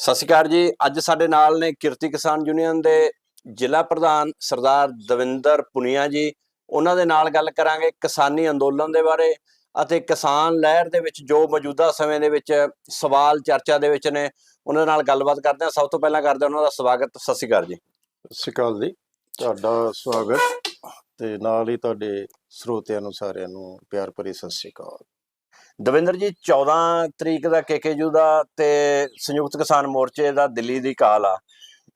ਸਤਿ ਸ਼੍ਰੀ ਅਕਾਲ ਜੀ। ਅੱਜ ਸਾਡੇ ਨਾਲ ਨੇ ਕਿਰਤੀ ਕਿਸਾਨ ਯੂਨੀਅਨ ਦੇ ਜ਼ਿਲ੍ਹਾ ਪ੍ਰਧਾਨ ਸਰਦਾਰ ਦਵਿੰਦਰ ਪੁਨੀਆ ਜੀ। ਉਹਨਾਂ ਦੇ ਨਾਲ ਗੱਲ ਕਰਾਂਗੇ ਕਿਸਾਨੀ ਅੰਦੋਲਨ ਦੇ ਬਾਰੇ ਅਤੇ ਕਿਸਾਨ ਲਹਿਰ ਦੇ ਵਿੱਚ ਜੋ ਮੌਜੂਦਾ ਸਮੇਂ ਦੇ ਵਿੱਚ ਸਵਾਲ, ਚਰਚਾ ਦੇ ਵਿੱਚ ਨੇ, ਉਹਨਾਂ ਨਾਲ ਗੱਲਬਾਤ ਕਰਦੇ ਹਾਂ। ਸਭ ਤੋਂ ਪਹਿਲਾਂ ਕਰਦੇ ਹਾਂ ਉਹਨਾਂ ਦਾ ਸਵਾਗਤ। ਸਤਿ ਸ਼੍ਰੀ ਅਕਾਲ ਜੀ। ਸਤਿ ਸ਼੍ਰੀ ਅਕਾਲ ਜੀ। ਤੁਹਾਡਾ ਸਵਾਗਤ। ਤੇ ਨਾਲ ਹੀ ਤੁਹਾਡੇ ਸਰੋਤਿਆਂ ਨੂੰ ਸਾਰਿਆਂ ਨੂੰ ਪਿਆਰ ਭਰੀ ਸਤਿ ਸ਼੍ਰੀ ਅਕਾਲ। ਦਵਿੰਦਰ ਜੀ 14 ਤਰੀਕ ਦਾ ਕੇਕੇਯੂ ਦਾ ਤੇ ਸੰਯੁਕਤ ਕਿਸਾਨ ਮੋਰਚੇ ਦਾ ਦਿੱਲੀ ਦੀ ਕਾਲ ਆ।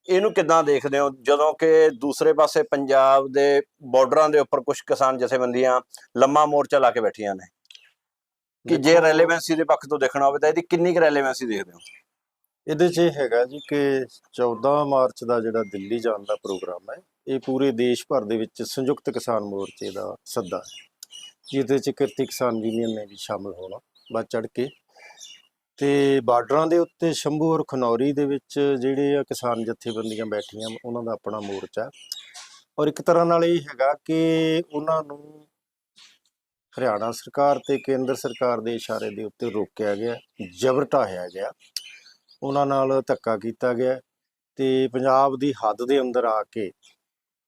ਇਹਨੂੰ ਕਿੱਦਾਂ ਦੇਖਦੇ ਹੋ? ਜਦੋਂ ਕਿ ਦੂਸਰੇ ਪਾਸੇ ਪੰਜਾਬ ਦੇ ਬਾਰਡਰਾਂ ਦੇ ਉੱਪਰ ਕੁਝ ਕਿਸਾਨ ਜਥੇਬੰਦੀਆਂ ਲੰਮਾ ਮੋਰਚਾ ਲਾ ਕੇ ਬੈਠੀਆਂ ਨੇ। ਕਿ ਜੇ ਰੈਲੇਵੈਂਸੀ ਦੇ ਪੱਖ ਤੋਂ ਦੇਖਣਾ ਹੋਵੇ ਤਾਂ ਇਹਦੀ ਕਿੰਨੀ ਕੁ ਰੈਲੇਵੈਂਸੀ ਦੇਖਦੇ ਹੋ? ਇਹਦੇ 'ਚ ਇਹ ਹੈਗਾ ਜੀ ਕਿ 14 ਮਾਰਚ ਦਾ ਜਿਹੜਾ ਦਿੱਲੀ ਜਾਣ ਦਾ ਪ੍ਰੋਗਰਾਮ ਹੈ ਇਹ ਪੂਰੇ ਦੇਸ਼ ਭਰ ਦੇ ਵਿੱਚ ਸੰਯੁਕਤ ਕਿਸਾਨ ਮੋਰਚੇ ਦਾ ਸੱਦਾ ਹੈ। ਜਿਹਦੇ 'ਚ ਕਿਰਤੀ ਕਿਸਾਨ ਯੂਨੀਅਨ ਨੇ ਵੀ ਸ਼ਾਮਲ ਹੋਣਾ, ਵੱਧ ਚੜ ਕੇ। ਤੇ ਬਾਰਡਰਾਂ ਦੇ ਉੱਤੇ ਸ਼ੰਭੂ ਔਰ ਖਨੌਰੀ ਦੇ ਵਿੱਚ ਜਿਹੜੇ ਆ ਕਿਸਾਨ ਜਥੇਬੰਦੀਆਂ ਬੈਠੀਆਂ, ਉਹਨਾਂ ਦਾ ਆਪਣਾ ਮੋਰਚਾ ਔਰ ਇੱਕ ਤਰ੍ਹਾਂ ਨਾਲ ਇਹ ਹੈਗਾ ਕਿ ਉਹਨਾਂ ਨੂੰ ਹਰਿਆਣਾ ਸਰਕਾਰ ਤੇ ਕੇਂਦਰ ਸਰਕਾਰ ਦੇ ਇਸ਼ਾਰੇ ਦੇ ਉੱਤੇ ਰੋਕਿਆ ਗਿਆ, ਜ਼ਬਰ ਢਾਹਿਆ ਗਿਆ। ਉਹਨਾਂ ਨਾਲ ਧੱਕਾ ਕੀਤਾ ਗਿਆ ਤੇ ਪੰਜਾਬ ਦੀ ਹੱਦ ਦੇ ਅੰਦਰ ਆ ਕੇ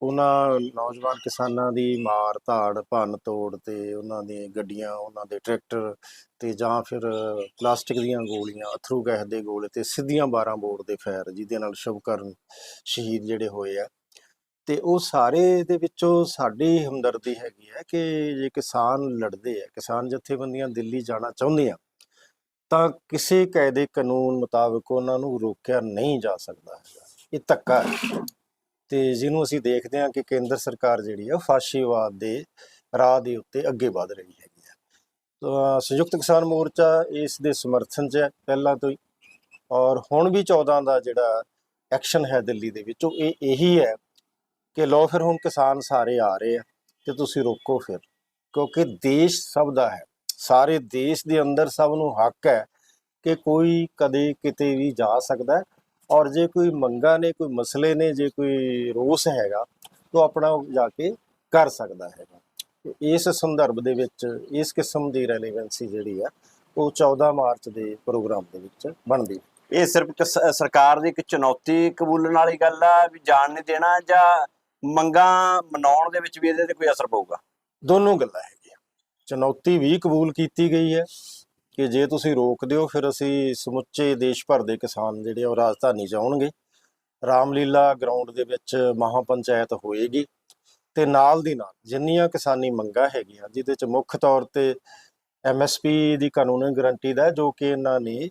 ਉਹਨਾਂ ਨੌਜਵਾਨ ਕਿਸਾਨਾਂ ਦੀ ਮਾਰ, ਧਾੜ, ਭੰਨ ਤੋੜ ਤੇ ਉਹਨਾਂ ਦੀਆਂ ਗੱਡੀਆਂ, ਉਹਨਾਂ ਦੇ ਟਰੈਕਟਰ ਤੇ ਜਾਂ ਫਿਰ ਪਲਾਸਟਿਕ ਦੀਆਂ ਗੋਲੀਆਂ, ਅਥਰੂ ਗੈਸ ਦੇ ਗੋਲੇ ਤੇ ਸਿੱਧੀਆਂ 12 ਬੋਰ ਦੇ ਫਾਇਰ ਜਿਹਦੇ ਨਾਲ ਸ਼ੁਭਕਰਨ ਸ਼ਹੀਦ ਜਿਹੜੇ ਹੋਏ ਆ। ਤੇ ਉਹ ਸਾਰੇ ਦੇ ਵਿੱਚੋਂ ਸਾਡੀ ਹਮਦਰਦੀ ਹੈਗੀ ਹੈ ਕਿ ਜੇ ਕਿਸਾਨ ਲੜਦੇ ਆ, ਕਿਸਾਨ ਜਥੇਬੰਦੀਆਂ ਦਿੱਲੀ ਜਾਣਾ ਚਾਹੁੰਦੀਆਂ ਤਾਂ ਕਿਸੇ ਕਾਇਦੇ ਕਾਨੂੰਨ ਮੁਤਾਬਕ ਉਹਨਾਂ ਨੂੰ ਰੋਕਿਆ ਨਹੀਂ ਜਾ ਸਕਦਾ ਹੈਗਾ। ਇਹ ਧੱਕਾ ਹੈ। ਤੇ ਜਿਹਨੂੰ ਅਸੀਂ ਦੇਖਦੇ ਹਾਂ ਕਿ ਕੇਂਦਰ ਸਰਕਾਰ ਜਿਹੜੀ ਆ ਫਾਸ਼ੀਵਾਦ ਦੇ ਰਾਹ ਦੇ ਉੱਤੇ ਅੱਗੇ ਵਧ ਰਹੀ ਹੈਗੀ ਹੈ ਤਾਂ ਸੰਯੁਕਤ ਕਿਸਾਨ ਮੋਰਚਾ ਇਸ ਦੇ ਸਮਰਥਨ 'ਚ ਹੈ ਪਹਿਲਾਂ ਤੋਂ ਹੀ। ਔਰ ਹੁਣ ਵੀ 14 ਦਾ ਜਿਹੜਾ ਐਕਸ਼ਨ ਹੈ ਦਿੱਲੀ ਦੇ ਵਿੱਚ, ਉਹ ਇਹ ਇਹੀ ਹੈ ਕਿ ਲੋ ਫਿਰ ਹੁਣ ਕਿਸਾਨ ਸਾਰੇ ਆ ਰਹੇ ਆ ਤੇ ਤੁਸੀਂ ਰੋਕੋ ਫਿਰ। ਕਿਉਂਕਿ ਦੇਸ਼ ਸਭ ਦਾ ਹੈ। ਸਾਰੇ ਦੇਸ਼ ਦੇ ਅੰਦਰ ਸਭ ਨੂੰ ਹੱਕ ਹੈ ਕਿ ਕੋਈ ਕਦੇ ਕਿਤੇ ਵੀ ਜਾ ਸਕਦਾ ਹੈ। ਔਰ ਜੇ ਕੋਈ ਮੰਗਾ ਨੇ ਕੋਈ ਮਸਲੇ ਨੇ ਜੇ ਕੋਈ ਰੋਸ ਹੈਗਾ ਤਾਂ ਆਪਣਾ ਉਹ ਜਾ ਕੇ ਕਰ ਸਕਦਾ ਹੈਗਾ। ਇਸ ਸੰਦਰਭ ਦੇ ਵਿੱਚ ਇਸ ਕਿਸਮ ਦੀ ਰੈਲੇਵੈਂਸੀ ਜਿਹੜੀ ਆ ਉਹ 14 ਮਾਰਚ ਦੇ ਪ੍ਰੋਗਰਾਮ ਦੇ ਵਿੱਚ ਬਣਦੀ। ਇਹ ਸਿਰਫ ਸਰਕਾਰ ਦੀ ਇੱਕ ਚੁਣੌਤੀ ਕਬੂਲਣ ਵਾਲੀ ਗੱਲ ਆ ਵੀ ਜਾਣ ਨਹੀਂ ਦੇਣਾ ਜਾਂ ਮੰਗਾਂ ਮਨਾਉਣ ਦੇ ਵਿੱਚ ਵੀ ਇਹਦੇ ਤੇ ਕੋਈ ਅਸਰ ਪਊਗਾ? ਦੋਨੋਂ ਗੱਲਾਂ ਹੈਗੀਆਂ। ਚੁਣੌਤੀ ਵੀ ਕਬੂਲ ਕੀਤੀ ਗਈ ਹੈ ਕਿ ਜੇ ਤੁਸੀਂ ਰੋਕ ਦਿਓ, ਫਿਰ ਅਸੀਂ ਸਮੁੱਚੇ ਦੇਸ਼ ਭਰ ਦੇ ਕਿਸਾਨ ਜਿਹੜੇ ਆ, ਉਹ ਰਾਜਧਾਨੀ ਜਾਉਣਗੇ ਰਾਮਲੀਲਾ ਗਰਾਊਂਡ ਦੇ ਵਿੱਚ ਮਹਾਪੰਚਾਇਤ ਹੋਏਗੀ ਤੇ ਨਾਲ ਦੀ ਨਾਲ ਜਿੰਨੀਆਂ ਕਿਸਾਨੀ ਮੰਗਾਂ ਹੈਗੀਆਂ, ਜਿਹਦੇ ਚ ਮੁੱਖ ਤੌਰ ਤੇ ਐਮਐਸਪੀ ਦੀ ਕਾਨੂੰਨੀ ਗਰੰਟੀ ਦਾ ਜੋ ਕਿ ਇਹਨਾਂ ਨੇ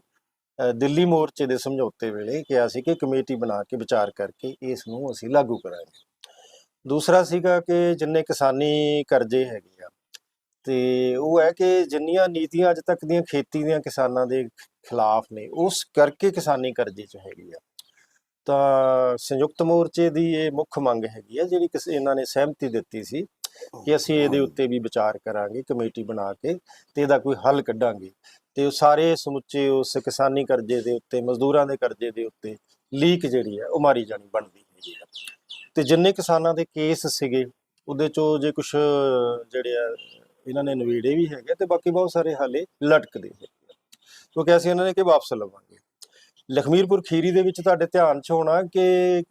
ਦਿੱਲੀ ਮੋਰਚੇ ਦੇ ਸਮਝੌਤੇ ਵੇਲੇ ਕਿਹਾ ਸੀ ਕਿ ਕਮੇਟੀ ਬਣਾ ਕੇ ਵਿਚਾਰ ਕਰਕੇ ਇਸ ਨੂੰ ਅਸੀਂ ਲਾਗੂ ਕਰਾਂਗੇ। ਦੂਸਰਾ ਸੀਗਾ ਕਿ ਜਿੰਨੇ ਕਿਸਾਨੀ ਕਰਜ਼ੇ ਹੈਗੇ ਆ ਤੇ ਉਹ ਹੈ ਕਿ ਜਿੰਨੀਆਂ ਨੀਤੀਆਂ ਅੱਜ ਤੱਕ ਦੀਆਂ ਖੇਤੀ ਦੀਆਂ ਕਿਸਾਨਾਂ ਦੇ ਖਿਲਾਫ ਨੇ ਉਸ ਕਰਕੇ ਕਿਸਾਨੀ ਕਰਜ਼ੇ 'ਚ ਹੈਗੀ ਆ। ਤਾਂ ਸੰਯੁਕਤ ਮੋਰਚੇ ਦੀ ਇਹ ਮੁੱਖ ਮੰਗ ਹੈਗੀ ਆ ਜਿਹੜੀ ਕਿਸੇ ਇਹਨਾਂ ਨੇ ਸਹਿਮਤੀ ਦਿੱਤੀ ਸੀ ਕਿ ਅਸੀਂ ਇਹਦੇ ਉੱਤੇ ਵੀ ਵਿਚਾਰ ਕਰਾਂਗੇ ਕਮੇਟੀ ਬਣਾ ਕੇ ਤੇ ਇਹਦਾ ਕੋਈ ਹੱਲ ਕੱਢਾਂਗੇ। ਤੇ ਉਹ ਸਾਰੇ ਸਮੁੱਚੇ ਉਸ ਕਿਸਾਨੀ ਕਰਜ਼ੇ ਦੇ ਉੱਤੇ ਮਜ਼ਦੂਰਾਂ ਦੇ ਕਰਜ਼ੇ ਦੇ ਉੱਤੇ ਲੀਕ ਜਿਹੜੀ ਹੈ ਉਹ ਮਾਰੀ ਜਾਣੀ ਬਣਦੀ ਹੈਗੀ ਆ। ਤੇ ਜਿੰਨੇ ਕਿਸਾਨਾਂ ਦੇ ਕੇਸ ਸੀਗੇ ਉਹਦੇ ਚੋਂ ਜੇ ਕੁਝ ਜਿਹੜੇ ਆ ਇਹਨਾਂ ਨੇ ਨਵੇੜੇ ਵੀ ਹੈਗੇ ਤੇ ਬਾਕੀ ਬਹੁਤ ਸਾਰੇ ਹਾਲੇ ਲਟਕਦੇ ਹੈਗੇ ਆ। ਕਿਉਂਕਿ ਅਸੀਂ ਇਹਨਾਂ ਨੇ ਕਿ ਵਾਪਸ ਲਵਾਂਗੇ। ਲਖਮੀਰਪੁਰ ਖੀਰੀ ਦੇ ਵਿੱਚ ਤੁਹਾਡੇ ਧਿਆਨ 'ਚ ਹੋਣਾ ਕਿ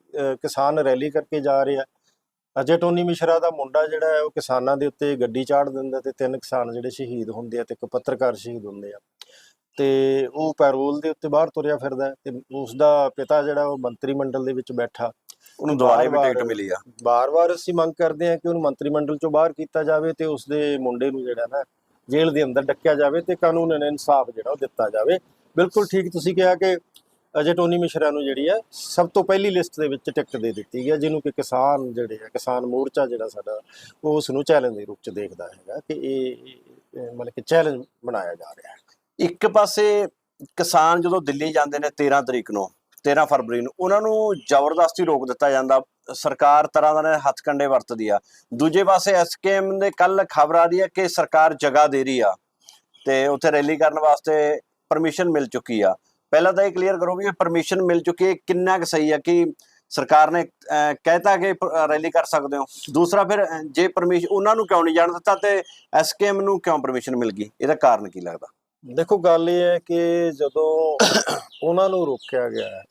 ਕਿਸਾਨ ਰੈਲੀ ਕਰਕੇ ਜਾ ਰਿਹਾ। ਅਜੇ ਟੋਨੀ ਮਿਸ਼ਰਾ ਦਾ ਮੁੰਡਾ ਜਿਹੜਾ ਹੈ, ਉਹ ਕਿਸਾਨਾਂ ਦੇ ਉੱਤੇ ਗੱਡੀ ਚਾੜ ਦਿੰਦਾ ਤੇ ਤਿੰਨ ਕਿਸਾਨ ਜਿਹੜੇ ਸ਼ਹੀਦ ਹੁੰਦੇ ਆ ਤੇ ਇੱਕ ਪੱਤਰਕਾਰ ਸ਼ਹੀਦ ਹੁੰਦੇ ਆ। ਤੇ ਉਹ ਪੈਰੋਲ ਦੇ ਉੱਤੇ ਬਾਹਰ ਤੁਰਿਆ ਫਿਰਦਾ ਹੈ ਤੇ ਉਸ ਦਾ ਪਿਤਾ ਜਿਹੜਾ ਉਹ ਮੰਤਰੀ ਮੰਡਲ ਦੇ ਵਿੱਚ ਬੈਠਾ। ਉਹਨੂੰ ਦੁਬਾਰੇ ਵੀ ਟਿਕਟ ਮਿਲੀ ਆ। ਬਾਰ-ਬਾਰ ਅਸੀਂ ਮੰਗ ਕਰਦੇ ਹਾਂ ਕਿ ਉਹਨੂੰ ਮੰਤਰੀ ਮੰਡਲ ਚੋਂ ਬਾਹਰ ਕੀਤਾ ਜਾਵੇ ਤੇ ਉਸ ਦੇ ਮੁੰਡੇ ਨੂੰ ਜਿਹੜਾ ਨਾ ਜੇਲ੍ਹ ਦੇ ਅੰਦਰ ਡੱਕਿਆ ਜਾਵੇ ਤੇ ਕਾਨੂੰਨ ਇਨਸਾਫ ਜਿਹੜਾ ਉਹ ਦਿੱਤਾ ਜਾਵੇ। ਬਿਲਕੁਲ ਠੀਕ ਤੁਸੀਂ ਕਿਹਾ ਕਿ ਅਜੇ ਟੋਨੀ ਮਿਸ਼ਰਾ ਨੂੰ ਜਿਹੜੀ ਹੈ ਸਭ ਤੋਂ ਪਹਿਲੀ ਲਿਸਟ ਦੇ ਵਿੱਚ ਟਿਕਟ ਦੇ ਦਿੱਤੀ ਗਿਆ ਜਿਹਨੂੰ ਕਿ ਕਿਸਾਨ ਜਿਹੜੇ ਆ ਕਿਸਾਨ ਮੋਰਚਾ ਜਿਹੜਾ ਸਾਡਾ ਉਹ ਉਸ ਨੂੰ ਚੈਲੰਜ ਦੇ ਰੂਪ ਚ ਦੇਖਦਾ ਹੈਗਾ ਕਿ ਇਹ ਮਤਲਬ ਕਿ ਚੈਲੰਜ ਬਣਾਇਆ ਜਾ ਰਿਹਾ ਹੈ। ਇੱਕ ਪਾਸੇ ਕਿਸਾਨ ਜਦੋਂ ਦਿੱਲੀ ਜਾਂਦੇ ਨੇ 13 ਤਰੀਕ ਨੂੰ 13 ਫਰਵਰੀ ਨੂੰ। ਉਹਨਾਂ ਨੂੰ ਜ਼ਬਰਦਸਤੀ ਰੋਕ ਦਿੱਤਾ ਜਾਂਦਾ। ਸਰਕਾਰ ਤਰ੍ਹਾਂ ਦਾ ਹੱਥ ਕੰਡੇ ਵਰਤਦੀ ਆ। ਦੂਜੇ ਪਾਸੇ ਐਸਕੇਐਮ ਦੇ ਕੱਲ ਖਬਰ ਆ ਰਹੀ ਹੈ ਕਿ ਸਰਕਾਰ ਜਗ੍ਹਾ ਦੇ ਰਹੀ ਆ ਤੇ ਉੱਥੇ ਰੈਲੀ ਕਰਨ ਵਾਸਤੇ ਪਰਮਿਸ਼ਨ ਮਿਲ ਚੁੱਕੀ ਆ। ਪਹਿਲਾਂ ਤਾਂ ਇਹ ਕਲੀਅਰ ਕਰੋ ਵੀ ਇਹ ਪਰਮਿਸ਼ਨ ਮਿਲ ਚੁੱਕੀ ਹੈ ਕਿੰਨਾ ਕੁ ਸਹੀ ਆ ਕਿ ਸਰਕਾਰ ਨੇ ਅਹ, ਕਹਿਤਾ ਕਿ ਰੈਲੀ ਕਰ ਸਕਦੇ ਹੋ। ਦੂਸਰਾ ਫਿਰ ਜੇ ਪਰਮਿਸ਼ਨ ਉਹਨਾਂ ਨੂੰ ਕਿਉਂ ਨਹੀਂ ਜਾਣ ਦਿੱਤਾ ਤੇ ਐਸਕੇਐਮ ਨੂੰ ਕਿਉਂ ਪਰਮਿਸ਼ਨ ਮਿਲ ਗਈ? ਇਹਦਾ ਕਾਰਨ ਕੀ ਲੱਗਦਾ? ਦੇਖੋ, ਗੱਲ ਇਹ ਹੈ ਕਿ ਜਦੋਂ ਉਹਨਾਂ ਨੂੰ ਰੋਕਿਆ ਗਿਆ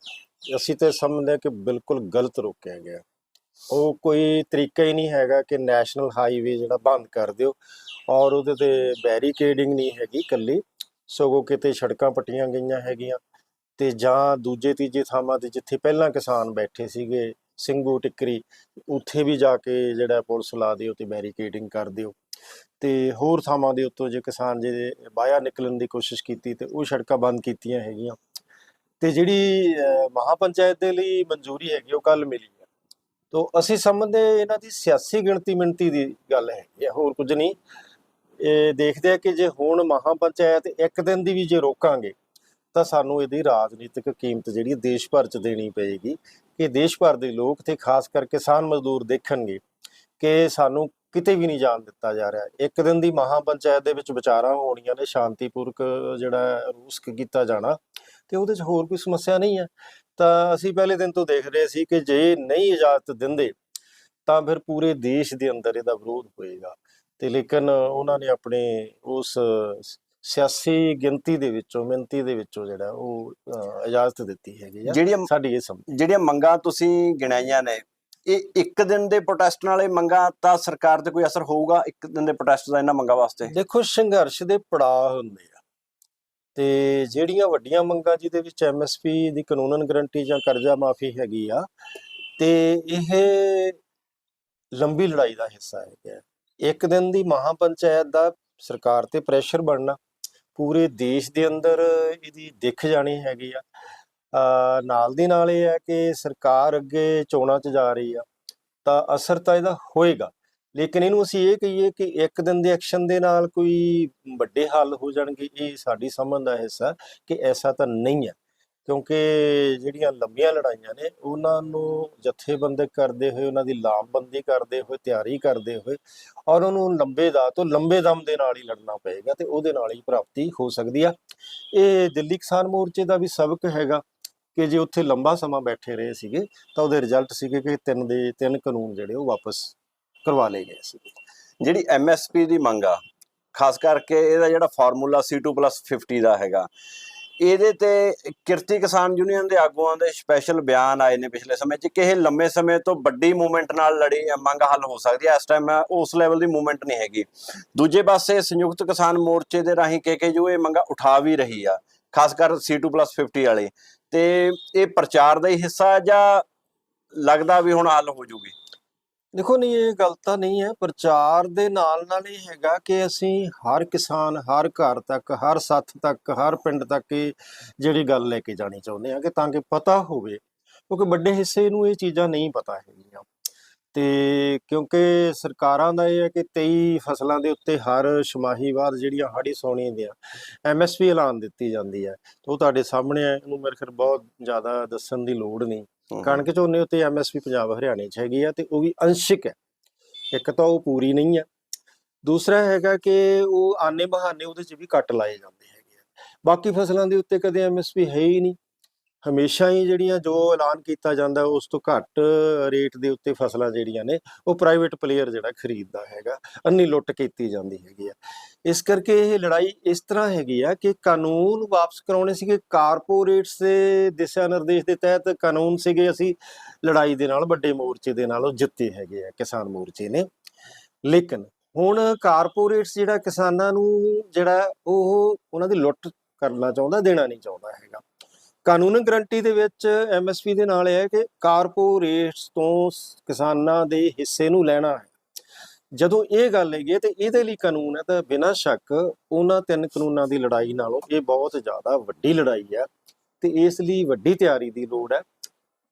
ਅਸੀਂ ਤੇ ਸਮਝਦੇ ਹਾਂ ਕਿ ਬਿਲਕੁਲ ਗਲਤ ਰੋਕਿਆ ਗਿਆ ਉਹ ਕੋਈ ਤਰੀਕਾ ਹੀ ਨਹੀਂ ਹੈਗਾ ਕਿ ਨੈਸ਼ਨਲ ਹਾਈਵੇ ਜਿਹੜਾ ਬੰਦ ਕਰ ਦਿਓ ਔਰ ਉਹਦੇ ਤੇ ਬੈਰੀਕੇਡਿੰਗ ਨਹੀਂ ਹੈਗੀ ਕੱਲੀ ਸਗੋਂ ਕਿਤੇ ਸੜਕਾਂ ਪੱਟੀਆਂ ਗਈਆਂ ਹੈਗੀਆਂ ਤੇ ਜਾਂ ਦੂਜੇ ਤੀਜੇ ਥਾਵਾਂ ਤੇ ਜਿੱਥੇ ਪਹਿਲਾਂ ਕਿਸਾਨ ਬੈਠੇ ਸੀਗੇ, ਸਿੰਘੂ, ਟਿੱਕਰੀ, ਉੱਥੇ ਵੀ ਜਾ ਕੇ ਜਿਹੜਾ ਪੁਲਿਸ ਲਾ ਦਿਓ ਤੇ ਬੈਰੀਕੇਡਿੰਗ ਕਰ ਦਿਓ। ਤੇ ਹੋਰ ਥਾਵਾਂ ਦੇ ਉੱਤੋਂ ਜੇ ਕਿਸਾਨ ਜੇ ਬਾਹਰ ਨਿਕਲਣ ਦੀ ਕੋਸ਼ਿਸ਼ ਕੀਤੀ ਤੇ ਉਹ ਸੜਕਾਂ ਬੰਦ ਕੀਤੀਆਂ ਹੈਗੀਆਂ। ਤੇ ਜਿਹੜੀ ਅਹ, ਮਹਾਪੰਚਾਇਤ ਦੇ ਲਈ ਮਨਜ਼ੂਰੀ ਹੈਗੀ ਉਹ ਕੱਲ ਮਿਲੀ ਹੈ। ਤੋਂ ਅਸੀਂ ਸਮਝਦੇ ਇਹਨਾਂ ਦੀ ਸਿਆਸੀ ਗਿਣਤੀ ਮਿਣਤੀ ਦੀ ਗੱਲ ਹੈਗੀ ਹੈ ਹੋਰ ਕੁਝ ਨਹੀਂ। ਇਹ ਦੇਖਦੇ ਆ ਕਿ ਜੇ ਹੁਣ ਮਹਾਪੰਚਾਇਤ ਇੱਕ ਦਿਨ ਦੀ ਵੀ ਜੇ ਰੋਕਾਂਗੇ ਤਾਂ ਸਾਨੂੰ ਇਹਦੀ ਰਾਜਨੀਤਿਕ ਕੀਮਤ ਜਿਹੜੀ ਦੇਸ਼ ਭਰ ਚ ਦੇਣੀ ਪਏਗੀ। ਕਿ ਦੇਸ਼ ਭਰ ਦੇ ਲੋਕ ਤੇ ਖਾਸ ਕਰਕੇ ਕਿਸਾਨ ਮਜ਼ਦੂਰ ਦੇਖਣਗੇ ਕਿ ਸਾਨੂੰ ਕਿਤੇ ਵੀ ਨਹੀਂ ਜਾਣ ਦਿੱਤਾ ਜਾ ਰਿਹਾ। ਇੱਕ ਦਿਨ ਦੀ ਮਹਾਪੰਚਾਇਤ ਦੇ ਵਿੱਚ ਵਿਚਾਰਾਂ ਹੋਣੀਆਂ ਨੇ ਸ਼ਾਂਤੀਪੂਰਕ ਜਿਹੜਾ ਰੂਸ ਕੀਤਾ ਜਾਣਾ ਤੇ ਉਹਦੇ 'ਚ ਹੋਰ ਕੋਈ ਸਮੱਸਿਆ ਨਹੀਂ ਹੈ। ਤਾਂ ਅਸੀਂ ਪਹਿਲੇ ਦਿਨ ਤੋਂ ਦੇਖ ਰਹੇ ਸੀ ਕਿ ਜੇ ਨਹੀਂ ਇਜਾਜ਼ਤ ਦਿੰਦੇ ਤਾਂ ਫਿਰ ਪੂਰੇ ਦੇਸ਼ ਦੇ ਅੰਦਰ ਇਹਦਾ ਵਿਰੋਧ ਹੋਏਗਾ। ਤੇ ਲੇਕਿਨ ਉਹਨਾਂ ਨੇ ਆਪਣੇ ਉਸ ਸਿਆਸੀ ਗਿਣਤੀ ਦੇ ਵਿੱਚੋਂ ਮਿੰਤੀ ਦੇ ਵਿੱਚੋਂ ਜਿਹੜਾ ਉਹ ਇਜਾਜ਼ਤ ਦਿੱਤੀ ਹੈਗੀ ਆ। ਜਿਹੜੀਆਂ ਸਾਡੀ ਇਹ ਸਮਝ। ਜਿਹੜੀਆਂ ਮੰਗਾਂ ਤੁਸੀਂ ਗਿਣਾਈਆਂ ਨੇ ਇਹ ਇੱਕ ਦਿਨ ਦੇ ਪ੍ਰੋਟੈਸਟ ਨਾਲੇ ਮੰਗਾਂ ਤਾਂ ਸਰਕਾਰ ਤੇ ਕੋਈ ਅਸਰ ਹੋਊਗਾ ਇੱਕ ਦਿਨ ਦੇ ਪ੍ਰੋਟੈਸਟ ਦਾ ਇਹਨਾਂ ਮੰਗਾਂ ਵਾਸਤੇ? ਦੇਖੋ, ਸੰਘਰਸ਼ ਦੇ ਪੜਾਅ ਹੁੰਦੇ ਆ। ਤੇ ਜਿਹੜੀਆਂ ਵੱਡੀਆਂ ਮੰਗਾਂ ਜਿਹਦੇ ਵਿੱਚ ਐਮਐਸਪੀ ਦੀ ਕਾਨੂੰਨਨ ਗਰੰਟੀ ਜਾਂ ਕਰਜ਼ਾ ਮਾਫੀ ਹੈਗੀ ਆ, ਤੇ ਇਹ ਲੰਬੀ ਲੜਾਈ ਦਾ ਹਿੱਸਾ ਹੈਗਾ ਇੱਕ ਦਿਨ ਦੀ ਮਹਾਪੰਚਾਇਤ ਦਾ ਸਰਕਾਰ ਤੇ ਪ੍ਰੈਸ਼ਰ ਬਣਨਾ, ਪੂਰੇ ਦੇਸ਼ ਦੇ ਅੰਦਰ ਇਹਦੀ ਦਿੱਖ ਜਾਣੀ ਹੈਗੀ ਆ। ਨਾਲ ਦੀ ਨਾਲ ਇਹ ਹੈ ਕਿ ਸਰਕਾਰ ਅੱਗੇ ਚੋਣਾਂ 'ਚ ਜਾ ਰਹੀ ਆ, ਤਾਂ ਅਸਰ ਤਾਂ ਇਹਦਾ ਹੋਏਗਾ। ਲੇਕਿਨ ਇਹਨੂੰ ਅਸੀਂ ਇਹ ਕਹੀਏ ਕਿ ਇੱਕ ਦਿਨ ਦੇ ਐਕਸ਼ਨ ਦੇ ਨਾਲ ਕੋਈ ਵੱਡੇ ਹੱਲ ਹੋ ਜਾਣਗੇ, ਇਹ ਸਾਡੀ ਸਮਝ ਦਾ ਹਿੱਸਾ ਕਿ ਐਸਾ ਤਾਂ ਨਹੀਂ ਹੈ। ਕਿਉਂਕਿ ਜਿਹੜੀਆਂ ਲੰਬੀਆਂ ਲੜਾਈਆਂ ਨੇ, ਉਹਨਾਂ ਨੂੰ ਜਥੇਬੰਦਕ ਕਰਦੇ ਹੋਏ, ਉਹਨਾਂ ਦੀ ਲਾਮਬੰਦੀ ਕਰਦੇ ਹੋਏ, ਤਿਆਰੀ ਕਰਦੇ ਹੋਏ, ਔਰ ਉਹਨੂੰ ਲੰਬੇ ਦਾ ਤੋਂ ਲੰਬੇ ਦਮ ਦੇ ਨਾਲ ਹੀ ਲੜਨਾ ਪਏਗਾ ਤੇ ਉਹਦੇ ਨਾਲ ਹੀ ਪ੍ਰਾਪਤੀ ਹੋ ਸਕਦੀ ਆ। ਇਹ ਦਿੱਲੀ ਕਿਸਾਨ ਮੋਰਚੇ ਦਾ ਵੀ ਸਬਕ ਹੈਗਾ। ਕਿ ਜੇ ਉੱਥੇ ਲੰਬਾ ਸਮਾਂ ਬੈਠੇ ਰਹੇ ਸੀਗੇ, ਤਾਂ ਉਹਦੇ ਰਿਜ਼ਲਟ ਸੀਗੇ ਕਿ ਤਿੰਨ ਦੇ, ਤਿੰਨ ਕਾਨੂੰਨ ਜਿਹੜੇ ਉਹ ਵਾਪਸ ਕਰਵਾ ਲਏ ਗਏ ਸੀ ਜਿਹੜੀ ਐਮਐਸਪੀ ਦੀ ਮੰਗ ਆ, ਖਾਸ ਕਰਕੇ ਇਹਦਾ ਜਿਹੜਾ ਫਾਰਮੂਲਾ C2+50 ਦਾ ਹੈਗਾ, ਇਹਦੇ ਤੇ ਕਿਰਤੀ ਕਿਸਾਨ ਯੂਨੀਅਨ ਦੇ ਆਗੂਆਂ ਦੇ ਸਪੈਸ਼ਲ ਬਿਆਨ ਆਏ ਨੇ ਪਿਛਲੇ ਸਮੇਂ 'ਚ ਕਿ ਇਹ ਲੰਮੇ ਸਮੇਂ ਤੋਂ ਵੱਡੀ ਮੂਵਮੈਂਟ ਨਾਲ ਲੜੀ ਮੰਗ ਹੱਲ ਹੋ ਸਕਦੀ ਹੈ। ਇਸ ਟਾਈਮ ਉਸ ਲੈਵਲ ਦੀ ਮੂਵਮੈਂਟ ਨਹੀਂ ਹੈਗੀ। ਦੂਜੇ ਪਾਸੇ ਸੰਯੁਕਤ ਕਿਸਾਨ ਮੋਰਚੇ ਦੇ ਰਾਹੀਂ KKU ਇਹ ਮੰਗਾ ਉਠਾ ਵੀ ਰਹੀ ਆ, ਖਾਸ ਕਰ C2+50 ਵਾਲੇ। ਤੇ ਇਹ ਪ੍ਰਚਾਰ ਦਾ ਹੀ ਹਿੱਸਾ ਜਾਂ ਲੱਗਦਾ ਵੀ ਹੁਣ ਹੱਲ ਹੋ ਜੂਗੀ? ਦੇਖੋ ਨਹੀਂ, ਇਹ ਗੱਲ ਤਾਂ ਨਹੀਂ ਹੈ। ਪ੍ਰਚਾਰ ਦੇ ਨਾਲ ਨਾਲ ਇਹ ਹੈਗਾ ਕਿ ਅਸੀਂ ਹਰ ਕਿਸਾਨ, ਹਰ ਘਰ ਤੱਕ, ਹਰ ਸੱਥ ਤੱਕ, ਹਰ ਪਿੰਡ ਤੱਕ ਇਹ ਜਿਹੜੀ ਗੱਲ ਲੈ ਕੇ ਜਾਣੀ ਚਾਹੁੰਦੇ ਆ ਕਿ ਤਾਂ ਕਿ ਪਤਾ ਹੋਵੇ। ਕਿਉਂਕਿ ਵੱਡੇ ਹਿੱਸੇ ਨੂੰ ਇਹ ਚੀਜ਼ਾਂ ਨਹੀਂ ਪਤਾ ਹੈਗੀਆਂ। ਤੇ ਕਿਉਂਕਿ ਸਰਕਾਰਾਂ ਦਾ ਇਹ ਹੈ ਕਿ 23 ਫਸਲਾਂ ਦੇ ਉੱਤੇ ਹਰ ਛਮਾਹੀ ਬਾਅਦ ਜਿਹੜੀਆਂ ਹਾੜੀ ਸੋਣੀ ਦੀਆਂ ਐਮਐਸਪੀ ਐਲਾਨ ਦਿੱਤੀ ਜਾਂਦੀ ਹੈ। ਉਹ ਤੁਹਾਡੇ ਸਾਹਮਣੇ ਹੈ ਇਹਨੂੰ ਮੇਰੇ ਖਿਆਲ ਬਹੁਤ ਜ਼ਿਆਦਾ ਦੱਸਣ ਦੀ ਲੋੜ ਨਹੀਂ। ਕਣਕ ਝੋਨੇ ਉੱਤੇ ਐਮਐਸਪੀ ਪੰਜਾਬ ਹਰਿਆਣੇ 'ਚ ਹੈਗੀ ਆ ਤੇ ਉਹ ਵੀ ਅੰਸ਼ਿਕ ਹੈ। ਇੱਕ ਤਾਂ ਉਹ ਪੂਰੀ ਨਹੀਂ ਹੈ। ਦੂਸਰਾ ਹੈਗਾ ਕਿ ਉਹ ਆਨੇ ਬਹਾਨੇ ਉਹਦੇ 'ਚ ਵੀ ਕੱਟ ਲਾਏ ਜਾਂਦੇ ਹੈਗੇ ਆ। ਬਾਕੀ ਫਸਲਾਂ ਦੇ ਉੱਤੇ ਕਦੇ ਐਮਐਸਪੀ ਹੈ ਹੀ ਨਹੀਂ। ਹਮੇਸ਼ਾ ਹੀ ਜਿਹੜੀਆਂ ਜੋ ਐਲਾਨ ਕੀਤਾ ਜਾਂਦਾ ਉਸ ਤੋਂ ਘੱਟ ਰੇਟ ਦੇ ਉੱਤੇ ਫਸਲਾਂ ਜਿਹੜੀਆਂ ਨੇ, ਉਹ ਪ੍ਰਾਈਵੇਟ ਪਲੇਅਰ ਜਿਹੜਾ ਖਰੀਦਦਾ ਹੈਗਾ ਅੰਨੀ ਲੁੱਟ ਕੀਤੀ ਜਾਂਦੀ ਹੈਗੀ ਆ। ਇਸ ਕਰਕੇ ਇਹ ਲੜਾਈ ਇਸ ਤਰ੍ਹਾਂ ਹੈਗੀ ਆ ਕਿ ਕਾਨੂੰਨ ਵਾਪਸ ਕਰਾਉਣੇ ਸੀਗੇ ਕਾਰਪੋਰੇਟਸ ਦੇ ਦਿਸ਼ਾ ਨਿਰਦੇਸ਼ ਦੇ ਤਹਿਤ ਕਾਨੂੰਨ ਸੀਗੇ ਅਸੀਂ, ਲੜਾਈ ਦੇ ਨਾਲ, ਵੱਡੇ ਮੋਰਚੇ ਦੇ ਨਾਲ ਉਹ ਜਿੱਤੇ ਹੈਗੇ ਆ ਕਿਸਾਨ ਮੋਰਚੇ ਨੇ। ਲੇਕਿਨ ਹੁਣ ਕਾਰਪੋਰੇਟਸ ਜਿਹੜਾ ਕਿਸਾਨਾਂ ਨੂੰ ਜਿਹੜਾ ਉਹ ਉਹਨਾਂ ਦੀ ਲੁੱਟ ਕਰਨਾ ਚਾਹੁੰਦਾ, ਦੇਣਾ ਨਹੀਂ ਚਾਹੁੰਦਾ ਹੈਗਾ। ਕਾਨੂੰਨ ਗਰੰਟੀ ਦੇ ਵਿੱਚ ਐਮਐਸਪੀ ਦੇ ਨਾਲ ਇਹ ਹੈ ਕਿ ਕਾਰਪੋਰੇਟਸ ਤੋਂ ਕਿਸਾਨਾਂ ਦੇ ਹਿੱਸੇ ਨੂੰ ਲੈਣਾ ਹੈ। ਜਦੋਂ ਇਹ ਗੱਲ ਹੈਗੀ ਹੈ ਤੇ ਇਹਦੇ ਲਈ ਕਾਨੂੰਨ ਹੈ ਤਾਂ ਬਿਨਾਂ ਸ਼ੱਕ ਉਹਨਾਂ ਤਿੰਨ ਕਾਨੂੰਨਾਂ ਦੀ ਲੜਾਈ ਨਾਲੋਂ ਇਹ ਬਹੁਤ ਜ਼ਿਆਦਾ ਵੱਡੀ ਲੜਾਈ ਹੈ ਤੇ ਇਸ ਲਈ ਵੱਡੀ ਤਿਆਰੀ ਦੀ ਲੋੜ ਹੈ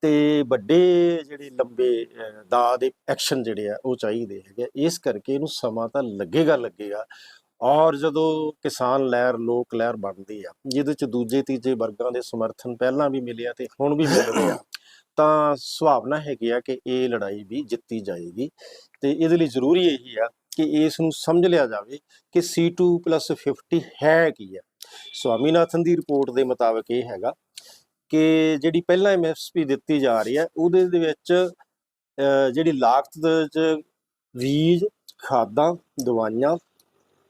ਤੇ ਵੱਡੇ ਜਿਹੜੇ ਲੰਬੇ ਦਾ ਦੇ ਐਕਸ਼ਨ ਜਿਹੜੇ ਆ ਉਹ ਚਾਹੀਦੇ ਹੈਗੇ ਇਸ ਕਰਕੇ ਇਹਨੂੰ ਸਮਾਂ ਤਾਂ ਲੱਗੇਗਾ ਲੱਗੇਗਾ। ਔਰ ਜਦੋਂ ਕਿਸਾਨ ਲਹਿਰ, ਲੋਕ ਲਹਿਰ ਬਣਦੀ ਆ, ਜਿਹਦੇ ਚ ਦੂਜੇ, ਤੀਜੇ ਵਰਗਾਂ ਦੇ ਸਮਰਥਨ ਪਹਿਲਾਂ ਵੀ ਮਿਲਿਆ ਤੇ ਹੁਣ ਵੀ ਮਿਲ ਰਿਹਾ ਤਾਂ ਸੁਭਾਵਨਾ ਹੈਗੀ ਆ ਕਿ ਇਹ ਲੜਾਈ ਵੀ ਜਿੱਤੀ ਜਾਏਗੀ। ਤੇ ਇਹਦੇ ਲਈ ਜ਼ਰੂਰੀ ਇਹੀ ਆ ਕਿ ਇਸ ਨੂੰ ਸਮਝ ਲਿਆ ਜਾਵੇ ਕਿ C2+50 ਹੈ ਕੀ ਆ। ਸਵਾਮੀਨਾਥਨ ਦੀ ਰਿਪੋਰਟ ਦੇ ਮੁਤਾਬਕ ਇਹ ਹੈਗਾ ਕਿ ਜਿਹੜੀ ਪਹਿਲਾਂ ਐਮਐਸਪੀ ਦਿੱਤੀ ਜਾ ਰਹੀ ਹੈ ਉਹਦੇ ਦੇ ਵਿੱਚ ਜਿਹੜੀ ਲਾਗਤ ਦੇ ਵਿੱਚ ਬੀਜ ਖਾਦਾਂ, ਦਵਾਈਆਂ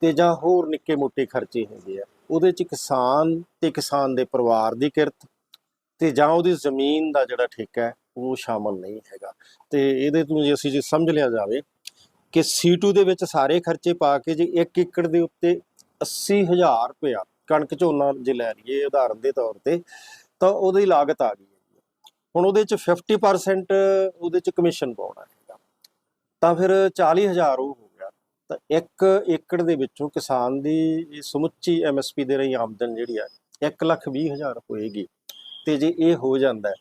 ਤੇ ਜਾਂ ਹੋਰ ਨਿੱਕੇ ਮੋਟੇ ਖਰਚੇ ਹੁੰਦੇ ਆ, ਉਹਦੇ ਚ ਕਿਸਾਨ ਤੇ ਕਿਸਾਨ ਦੇ ਪਰਿਵਾਰ ਦੀ ਕਿਰਤ ਤੇ ਜਾਂ ਉਹਦੀ ਜ਼ਮੀਨ ਦਾ ਜਿਹੜਾ ਠੇਕਾ ਹੈ, ਉਹ ਸ਼ਾਮਲ ਨਹੀਂ ਹੈਗਾ। ਤੇ ਇਹਦੇ ਤੋਂ ਜੇ ਅਸੀਂ ਜੇ ਸਮਝ ਲਿਆ ਜਾਵੇ ਕਿ C2 ਦੇ ਵਿੱਚ ਸਾਰੇ ਖਰਚੇ ਪਾ ਕੇ ਜੇ 1 ਏਕੜ ਦੇ ਉੱਤੇ 80000 ਰੁਪਇਆ ਕਣਕ ਝੋਨਾ ਜੇ ਲੈ ਲਈਏ ਉਦਾਹਰਨ ਦੇ ਤੌਰ ਤੇ, ਤਾਂ ਉਹਦੀ ਲਾਗਤ ਆ ਗਈ ਹੈ ਹੁਣ ਉਹਦੇ ਚ 50% ਉਹਦੇ ਚ ਕਮਿਸ਼ਨ ਪਾਉਣਾ ਹੈਗਾ। ਤਾਂ ਫਿਰ 40000 ਉਹ ਤਾਂ 1 ਏਕੜ ਦੇ ਵਿੱਚੋਂ ਕਿਸਾਨ ਦੀ ਇਹ ਸਮੁੱਚੀ ਐਮਐਸਪੀ ਦੇ ਰਹੀ ਆਮਦਨ ਜਿਹੜੀ ਆ 120000 ਹੋਏਗੀ। ਤੇ ਜੇ ਇਹ ਹੋ ਜਾਂਦਾ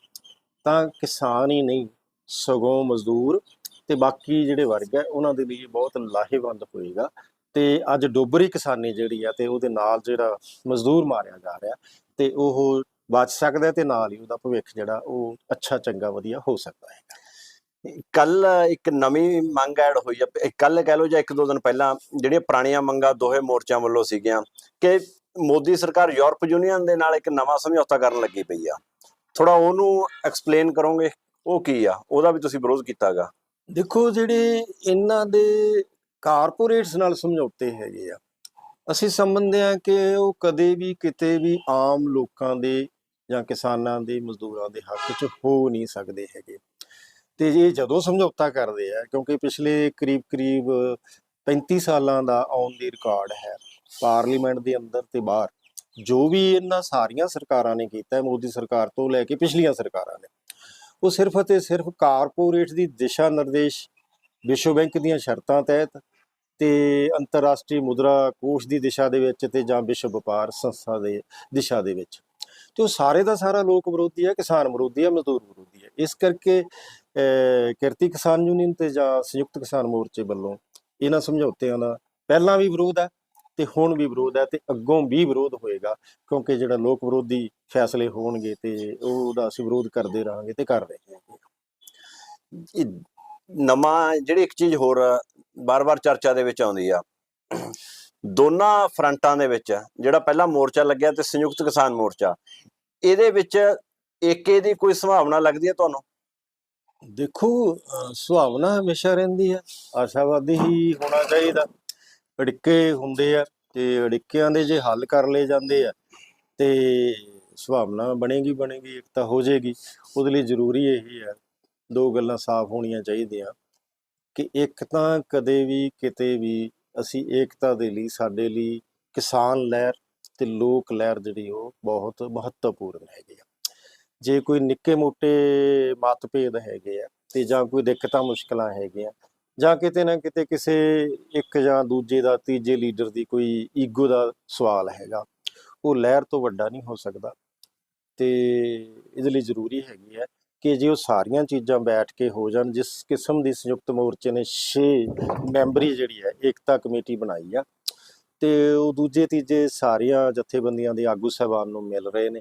ਤਾਂ ਕਿਸਾਨ ਹੀ ਨਹੀਂ, ਸਗੋਂ ਮਜ਼ਦੂਰ ਤੇ ਬਾਕੀ ਜਿਹੜੇ ਵਰਗ ਹੈ, ਉਹਨਾਂ ਦੇ ਲਈ ਇਹ ਬਹੁਤ ਲਾਹੇਵੰਦ ਹੋਏਗਾ। ਤੇ ਅੱਜ ਡੋਬਰੀ ਕਿਸਾਨੀ ਜਿਹੜੀ ਆ, ਤੇ ਉਹਦੇ ਨਾਲ ਜਿਹੜਾ ਮਜ਼ਦੂਰ ਮਾਰਿਆ ਜਾ ਰਿਹਾ, ਤੇ ਉਹ ਬਚ ਸਕਦਾ ਹੈ ਤੇ ਨਾਲ ਹੀ ਉਹਦਾ ਭਵਿੱਖ ਜਿਹੜਾ, ਉਹ ਅੱਛਾ, ਚੰਗਾ, ਵਧੀਆ ਹੋ ਸਕਦਾ ਹੈ। ਕੱਲ ਇੱਕ ਨਵੀਂ ਮੰਗ ਐਡ ਹੋਈ ਆ ਕੱਲ ਕਹਿ ਲਓ ਜਾਂ ਇੱਕ ਦੋ ਦਿਨ ਪਹਿਲਾਂ ਜਿਹੜੀਆਂ ਪੁਰਾਣੀਆਂ ਮੰਗਾਂ ਦੋਹੇ ਮੋਰਚਿਆਂ ਵੱਲੋਂ ਸੀਗੀਆਂ ਕਿ ਮੋਦੀ ਸਰਕਾਰ ਯੂਰਪ ਯੂਨੀਅਨ ਦੇ ਨਾਲ ਇੱਕ ਨਵਾਂ ਸਮਝੌਤਾ ਕਰਨ ਲੱਗੀ ਪਈ ਆ। ਥੋੜਾ ਉਹਨੂੰ ਐਕਸਪਲੇਨ ਕਰੋਗੇ, ਉਹ ਕੀ ਆ? ਉਹਦਾ ਵੀ ਤੁਸੀਂ ਵਿਰੋਧ ਕੀਤਾਗਾ। ਦੇਖੋ ਜਿਹੜੇ ਇਹਨਾਂ ਦੇ ਕਾਰਪੋਰੇਟਸ ਨਾਲ ਸਮਝੌਤੇ ਹੈਗੇ ਆ, ਅਸੀਂ ਸਮਝਦੇ ਆ ਕਿ ਉਹ ਕਦੇ ਵੀ ਕਿਤੇ ਵੀ ਆਮ ਲੋਕਾਂ ਦੇ ਜਾਂ ਕਿਸਾਨਾਂ ਦੇ ਮਜ਼ਦੂਰਾਂ ਦੇ ਹੱਕ 'ਚ ਹੋ ਨਹੀਂ ਸਕਦੇ ਹੈਗੇ। ਤੇ ਇਹ ਜਦੋਂ ਸਮਝੌਤਾ ਕਰਦੇ ਆ, ਕਿਉਂਕਿ ਪਿਛਲੇ ਕਰੀਬ ਕਰੀਬ 35 ਸਾਲਾਂ ਦਾ ਔਨ ਦੀ ਰਿਕਾਰਡ ਹੈ ਪਾਰਲੀਮੈਂਟ ਦੇ ਅੰਦਰ ਤੇ ਬਾਹਰ, ਜੋ ਵੀ ਇਹਨਾਂ ਸਾਰੀਆਂ ਸਰਕਾਰਾਂ ਨੇ ਕੀਤਾ ਹੈ, ਮੋਦੀ ਸਰਕਾਰ ਤੋਂ ਲੈ ਕੇ ਪਿਛਲੀਆਂ ਸਰਕਾਰਾਂ ਨੇ, ਉਹ ਸਿਰਫ ਅਤੇ ਸਿਰਫ ਕਾਰਪੋਰੇਟ ਦੀ ਦਿਸ਼ਾ ਨਿਰਦੇਸ਼ ਵਿਸ਼ਵ ਬੈਂਕ ਦੀਆਂ ਸ਼ਰਤਾਂ ਤਹਿਤ ਤੇ ਅੰਤਰਰਾਸ਼ਟਰੀ ਮੁਦਰਾ ਕੋਸ਼ ਦੀ ਦਿਸ਼ਾ ਦੇ ਵਿੱਚ ਤੇ ਜਾਂ ਵਿਸ਼ਵ ਵਪਾਰ ਸੰਸਥਾ ਦੇ ਦਿਸ਼ਾ ਦੇ ਵਿੱਚ। ਤੇ ਉਹ ਸਾਰੇ ਦਾ ਸਾਰਾ ਲੋਕ ਵਿਰੋਧੀ ਹੈ ਕਿਸਾਨ ਵਿਰੋਧੀ ਹੈ ਮਜ਼ਦੂਰ ਵਿਰੋਧੀ ਇਸ ਕਰਕੇ ਅਹ, ਕਿਰਤੀ ਕਿਸਾਨ ਯੂਨੀਅਨ ਤੇ ਜਾਂ ਸੰਯੁਕਤ ਕਿਸਾਨ ਮੋਰਚੇ ਵੱਲੋਂ ਇਹਨਾਂ ਸਮਝੌਤਿਆਂ ਦਾ ਪਹਿਲਾਂ ਵੀ ਵਿਰੋਧ ਹੈ ਤੇ ਹੁਣ ਵੀ ਵਿਰੋਧ ਹੈ ਤੇ ਅੱਗੋਂ ਵੀ ਵਿਰੋਧ ਹੋਏਗਾ ਕਿਉਂਕਿ ਜਿਹੜਾ ਲੋਕ ਵਿਰੋਧੀ ਫੈਸਲੇ ਹੋਣਗੇ ਤੇ ਉਹਦਾ ਅਸੀਂ ਵਿਰੋਧ ਕਰਦੇ ਰਹਾਂਗੇ ਤੇ ਕਰ ਰਹੇ ਨਵਾਂ ਜਿਹੜੀ ਇੱਕ ਚੀਜ਼ ਹੋਰ ਬਾਰ-ਬਾਰ ਚਰਚਾ ਦੇ ਵਿੱਚ ਆਉਂਦੀ ਆ ਦੋਨਾਂ ਫਰੰਟਾਂ ਦੇ ਵਿੱਚ ਜਿਹੜਾ ਪਹਿਲਾ ਮੋਰਚਾ ਲੱਗਿਆ ਤੇ ਸੰਯੁਕਤ ਕਿਸਾਨ ਮੋਰਚਾ ਇਹਦੇ ਵਿੱਚ ਏਕੇ ਦੀ ਕੋਈ ਸੰਭਾਵਨਾ ਲੱਗਦੀ ਹੈ ਤੁਹਾਨੂੰ? ਦੇਖੋ, ਅਹ ਸੁਹਾਵਨਾ ਹਮੇਸ਼ਾ ਰਹਿੰਦੀ ਹੈ। ਆਸ਼ਾਵਾਦੀ ਹੀ ਹੋਣਾ ਚਾਹੀਦਾ। ਅੜਿੱਕੇ ਹੁੰਦੇ ਆ ਤੇ ਅੜਿੱਕਿਆਂ ਦੇ ਜੇ ਹੱਲ ਕਰ ਲਏ ਜਾਂਦੇ ਆ, ਤੇ ਸੁਹਾਵਨਾ ਬਣੇਗੀ ਬਣੇਗੀ ਇੱਕ ਹੋ ਜਾਏਗੀ। ਉਹਦੇ ਲਈ ਜ਼ਰੂਰੀ ਇਹੀ ਹੈ, ਦੋ ਗੱਲਾਂ ਸਾਫ਼ ਹੋਣੀਆਂ ਚਾਹੀਦੀਆਂ। ਕਿ ਇੱਕ ਤਾਂ ਕਦੇ ਵੀ, ਕਿਤੇ ਵੀ ਅਸੀਂ ਏਕਤਾ ਦੇ ਲਈ, ਸਾਡੇ ਲਈ ਕਿਸਾਨ ਲਹਿਰ ਤੇ ਲੋਕ ਲਹਿਰ ਜਿਹੜੀ ਉਹ ਬਹੁਤ ਮਹੱਤਵਪੂਰਨ ਹੈਗੀ ਆ। ਜੇ ਕੋਈ ਨਿੱਕੇ ਮੋਟੇ ਮਤਭੇਦ ਹੈਗੇ ਆ ਤੇ ਜਾਂ ਕੋਈ ਦਿੱਕਤਾਂ, ਮੁਸ਼ਕਲਾਂ ਹੈਗੀਆਂ, ਜਾਂ ਕਿਤੇ ਨਾ ਕਿਤੇ ਕਿਸੇ ਇੱਕ ਜਾਂ ਦੂਜੇ ਦਾ, ਤੀਜੇ ਲੀਡਰ ਦੀ ਕੋਈ ਈਗੋ ਦਾ ਸਵਾਲ ਹੈਗਾ, ਉਹ ਲਹਿਰ ਤੋਂ ਵੱਡਾ ਨਹੀਂ ਹੋ ਸਕਦਾ। ਤੇ ਇਹਦੇ ਲਈ ਜ਼ਰੂਰੀ ਹੈਗੀ ਹੈ ਕਿ ਜੇ ਉਹ ਸਾਰੀਆਂ ਚੀਜ਼ਾਂ ਬੈਠ ਕੇ ਹੋ ਜਾਣ, ਜਿਸ ਕਿਸਮ ਦੀ ਸੰਯੁਕਤ ਮੋਰਚੇ ਨੇ 6 ਮੈਂਬਰੀ ਜਿਹੜੀ ਹੈ ਏਕਤਾ ਕਮੇਟੀ ਬਣਾਈ ਆ, ਤੇ ਉਹ ਦੂਜੇ ਤੀਜੇ ਸਾਰੀਆਂ ਜਥੇਬੰਦੀਆਂ ਦੇ ਆਗੂ ਸਾਹਿਬਾਨ ਨੂੰ ਮਿਲ ਰਹੇ ਨੇ।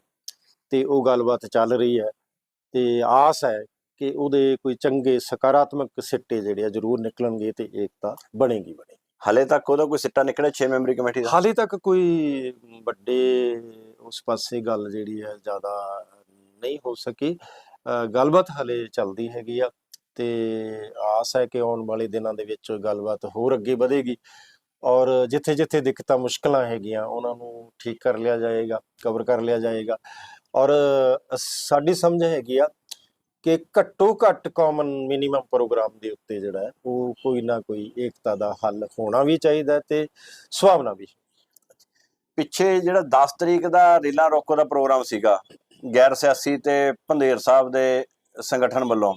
ਤੇ ਉਹ ਗੱਲਬਾਤ ਚੱਲ ਰਹੀ ਹੈ ਤੇ ਆਸ ਹੈ ਕਿ ਉਹਦੇ ਕੋਈ ਚੰਗੇ ਸਕਾਰਾਤਮਕ ਸਿੱਟੇ ਜਿਹੜੇ ਆ ਜ਼ਰੂਰ ਨਿਕਲਣਗੇ ਤੇ ਏਕਤਾ ਬਣੇਗੀ ਬਣੇਗੀ। ਹਲੇ ਤੱਕ ਉਹਦਾ ਕੋਈ ਸਿੱਟਾ ਨਿਕਲਿਆ 6 ਮੈਂਬਰੀ ਕਮੇਟੀ ਦਾ? ਹਾਲੇ ਤੱਕ ਕੋਈ ਵੱਡੇ ਉਸ ਪਾਸੇ ਗੱਲ ਜਿਹੜੀ ਹੈ ਜ਼ਿਆਦਾ ਨਹੀਂ ਹੋ ਸਕੀ। ਗੱਲਬਾਤ ਹਲੇ ਚੱਲਦੀ ਹੈਗੀ ਆ ਤੇ ਆਸ ਹੈ ਕਿ ਆਉਣ ਵਾਲੇ ਦਿਨਾਂ ਦੇ ਵਿੱਚ ਗੱਲਬਾਤ ਹੋਰ ਅੱਗੇ ਵਧੇਗੀ ਔਰ ਜਿੱਥੇ ਜਿੱਥੇ ਦਿੱਕਤਾਂ ਮੁਸ਼ਕਲਾਂ ਹੈਗੀਆਂ ਉਹਨਾਂ ਨੂੰ ਠੀਕ ਕਰ ਲਿਆ ਜਾਏਗਾ ਕਵਰ ਕਰ ਲਿਆ ਜਾਏਗਾ। ਔਰ ਸਾਡੀ ਸਮਝ ਹੈਗੀ ਆ ਕਿ ਘੱਟੋ ਘੱਟ ਕਾਮਨ ਮਿਨੀਮਮ ਪ੍ਰੋਗਰਾਮ ਦੇ ਉੱਤੇ ਜਿਹੜਾ ਹੈ, ਉਹ ਕੋਈ ਨਾ ਕੋਈ ਏਕਤਾ ਦਾ ਹੱਲ ਹੋਣਾ ਵੀ ਚਾਹੀਦਾ ਹੈ ਤੇ ਸੁਭਾਵਨਾ ਵੀ। ਪਿੱਛੇ ਜਿਹੜਾ 10 ਤਰੀਕ ਦਾ ਰੀਲਾ ਰੋਕੋ ਦਾ ਪ੍ਰੋਗਰਾਮ ਸੀਗਾ, ਗੈਰ ਸਿਆਸੀ ਤੇ ਭੰਦੇਰ ਸਾਹਿਬ ਦੇ ਸੰਗਠਨ ਵੱਲੋਂ,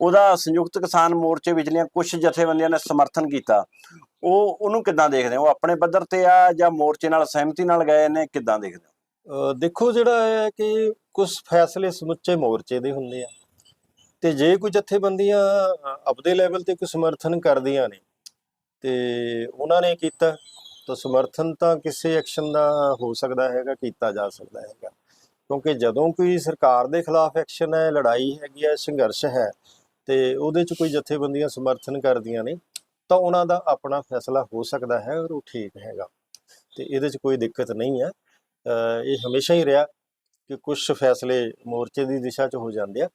ਉਹਦਾ ਸੰਯੁਕਤ ਕਿਸਾਨ ਮੋਰਚੇ ਵਿਚਲੀਆਂ ਕੁਝ ਜਥੇਬੰਦੀਆਂ ਨੇ ਸਮਰਥਨ ਕੀਤਾ। ਉਹ, ਉਹਨੂੰ ਕਿੱਦਾਂ ਦੇਖਦੇ ਹੋ? ਉਹ ਆਪਣੇ ਪੱਧਰ ਤੇ ਆ ਜਾਂ ਮੋਰਚੇ ਨਾਲ ਸਹਿਮਤੀ ਨਾਲ ਗਏ ਨੇ? ਕਿੱਦਾਂ ਦੇਖਦੇ ਹੋ? ਦੇਖੋ ਜਿਹੜਾ ਹੈ ਕਿ ਕੁਝ ਫੈਸਲੇ ਸਮੁੱਚੇ ਮੋਰਚੇ ਦੇ ਹੁੰਦੇ ਆ। ਤੇ ਜੇ ਕੋਈ ਜਥੇਬੰਦੀਆਂ ਆਪਦੇ ਲੈਵਲ ਤੇ ਕੋਈ ਸਮਰਥਨ ਕਰਦੀਆਂ ਨੇ, ਤੇ ਉਹਨਾਂ ਨੇ ਕੀਤਾ, ਤਾਂ ਸਮਰਥਨ ਤਾਂ ਕਿਸੇ ਐਕਸ਼ਨ ਦਾ ਹੋ ਸਕਦਾ ਹੈਗਾ, ਕੀਤਾ ਜਾ ਸਕਦਾ ਹੈਗਾ। ਕਿਉਂਕਿ ਜਦੋਂ ਕੋਈ ਸਰਕਾਰ ਦੇ ਖਿਲਾਫ ਐਕਸ਼ਨ ਹੈ, ਲੜਾਈ ਹੈਗੀ ਹੈ, ਸੰਘਰਸ਼ ਹੈ, ਤੇ ਉਹਦੇ ਚ ਕੋਈ ਜਥੇਬੰਦੀਆਂ ਸਮਰਥਨ ਕਰਦੀਆਂ ਨੇ, ਤਾਂ ਉਹਨਾਂ ਦਾ ਆਪਣਾ ਫੈਸਲਾ ਹੋ ਸਕਦਾ ਹੈ ਔਰ ਉਹ ਠੀਕ ਹੈਗਾ। ਤੇ ਇਹਦੇ ਚ ਕੋਈ ਦਿੱਕਤ ਨਹੀਂ ਹੈ। ਇਹ ਹਮੇਸ਼ਾ ਹੀ ਰਿਹਾ ਕਿ ਕੁਝ ਫੈਸਲੇ ਮੋਰਚੇ ਦੀ ਦਿਸ਼ਾ 'ਚ ਹੋ ਜਾਂਦੇ ਆ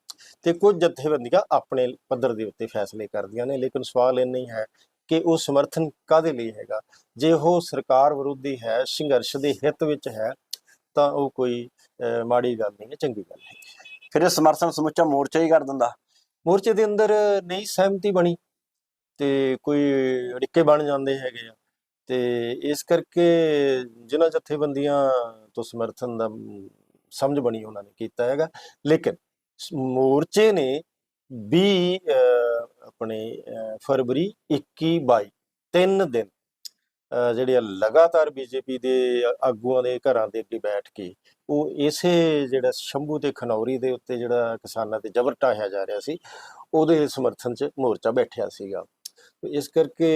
ਤੇ ਕੁਝ ਜਥੇਬੰਦੀਆਂ ਆਪਣੇ ਪੱਧਰ ਦੇ ਉੱਤੇ ਫੈਸਲੇ ਕਰਦੀਆਂ ਨੇ ਲੇਕਿਨ ਸਵਾਲ ਇਹ ਨਹੀਂ ਹੈ ਕਿ ਉਹ ਸਮਰਥਨ ਕਾਦੇ ਲਈ ਹੈਗਾ? ਜੇ ਉਹ ਸਰਕਾਰ ਵਿਰੋਧੀ ਹੈ ਸੰਘਰਸ਼ ਦੇ ਹਿੱਤ ਵਿੱਚ ਹੈ ਤਾਂ ਉਹ ਕੋਈ ਮਾੜੀ ਗੱਲ ਨਹੀਂ ਹੈ ਚੰਗੀ ਗੱਲ ਹੈ। ਫਿਰ ਇਹ ਸਮਰਥਨ ਸਮੁੱਚਾ ਮੋਰਚਾ ਹੀ ਕਰ ਦਿੰਦਾ? ਮੋਰਚੇ ਦੇ ਅੰਦਰ ਨਹੀਂ ਸਹਿਮਤੀ ਬਣੀ ਤੇ ਕੋਈ ਅੜਿੱਕੇ ਬਣ ਜਾਂਦੇ ਹੈਗੇ ਆ। ਤੇ ਇਸ ਕਰਕੇ ਜਿਨ੍ਹਾਂ ਜਥੇਬੰਦੀਆਂ ਤੋਂ ਸਮਰਥਨ ਦਾ ਸਮਝ ਬਣੀ ਉਹਨਾਂ ਨੇ ਕੀਤਾ ਹੈਗਾ। ਲੇਕਿਨ ਮੋਰਚੇ ਨੇ 20 ਆਪਣੇ ਫਰਵਰੀ 21 22 ਤਿੰਨ ਦਿਨ ਜਿਹੜੇ ਆ ਲਗਾਤਾਰ ਬੀਜੇਪੀ ਦੇ ਆਗੂਆਂ ਦੇ ਘਰਾਂ ਦੇ ਅੱਗੇ ਬੈਠ ਕੇ ਉਹ ਇਸੇ ਜਿਹੜਾ ਸ਼ੰਭੂ ਤੇ ਖਨੌਰੀ ਦੇ ਉੱਤੇ ਜਿਹੜਾ ਕਿਸਾਨਾਂ ਤੇ ਜ਼ਬਰ ਢਾਹਿਆ ਜਾ ਰਿਹਾ ਸੀ, ਉਹਦੇ ਸਮਰਥਨ 'ਚ ਮੋਰਚਾ ਬੈਠਿਆ ਸੀਗਾ। ਇਸ ਕਰਕੇ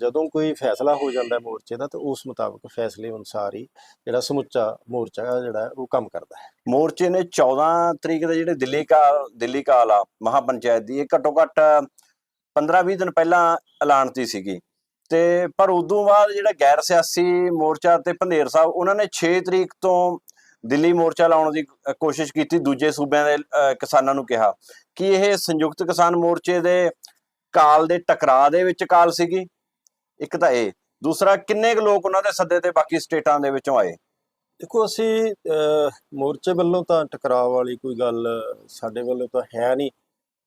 ਜਦੋਂ ਕੋਈ ਫੈਸਲਾ ਹੋ ਜਾਂਦਾ ਮੋਰਚੇ ਦਾ ਤਾਂ ਉਸ ਮੁਤਾਬਕ ਫੈਸਲੇ ਅਨੁਸਾਰ ਹੀ ਜਿਹੜਾ ਸਮੁੱਚਾ ਮੋਰਚਾ ਜਿਹੜਾ ਉਹ ਕੰਮ ਕਰਦਾ ਹੈ। ਮੋਰਚੇ ਨੇ 14 ਤਰੀਕ ਦੇ ਜਿਹੜੇ ਦਿੱਲੀ ਕਾਲ ਦਿੱਲੀ ਕਾਲ ਆ ਮਹਾਪੰਚਾਇਤ ਦੀ ਇਹ ਘੱਟੋ ਘੱਟ 15-20 ਦਿਨ ਪਹਿਲਾਂ ਐਲਾਨਤੀ ਸੀਗੀ। ਤੇ ਪਰ ਉਦੋਂ ਬਾਅਦ ਜਿਹੜਾ ਗੈਰ ਸਿਆਸੀ ਮੋਰਚਾ ਤੇ ਭੰਦੇਰ ਸਾਹਿਬ ਉਹਨਾਂ ਨੇ 6 ਤਰੀਕ ਤੋਂ ਦਿੱਲੀ ਮੋਰਚਾ ਲਾਉਣ ਦੀ ਕੋਸ਼ਿਸ਼ ਕੀਤੀ ਦੂਜੇ ਸੂਬਿਆਂ ਦੇ ਅ, ਕਿਸਾਨਾਂ ਨੂੰ ਕਿਹਾ। ਕਿ ਇਹ ਸੰਯੁਕਤ ਕਿਸਾਨ ਮੋਰਚੇ ਦੇ ਕਾਲ ਦੇ ਟਕਰਾਅ ਦੇ ਵਿੱਚ ਕਾਲ ਸੀਗੀ? ਇੱਕ ਤਾਂ ਇਹ ਦੂਸਰਾ ਕਿੰਨੇ ਕੁ ਲੋਕ ਉਹਨਾਂ ਦੇ ਸੱਦੇ ਤੇ ਬਾਕੀ ਸਟੇਟਾਂ ਦੇ ਵਿੱਚੋਂ ਆਏ? ਦੇਖੋ ਅਸੀਂ ਮੋਰਚੇ ਵੱਲੋਂ ਤਾਂ ਟਕਰਾਅ ਵਾਲੀ ਕੋਈ ਗੱਲ ਸਾਡੇ ਵੱਲੋਂ ਤਾਂ ਹੈ ਨਹੀਂ।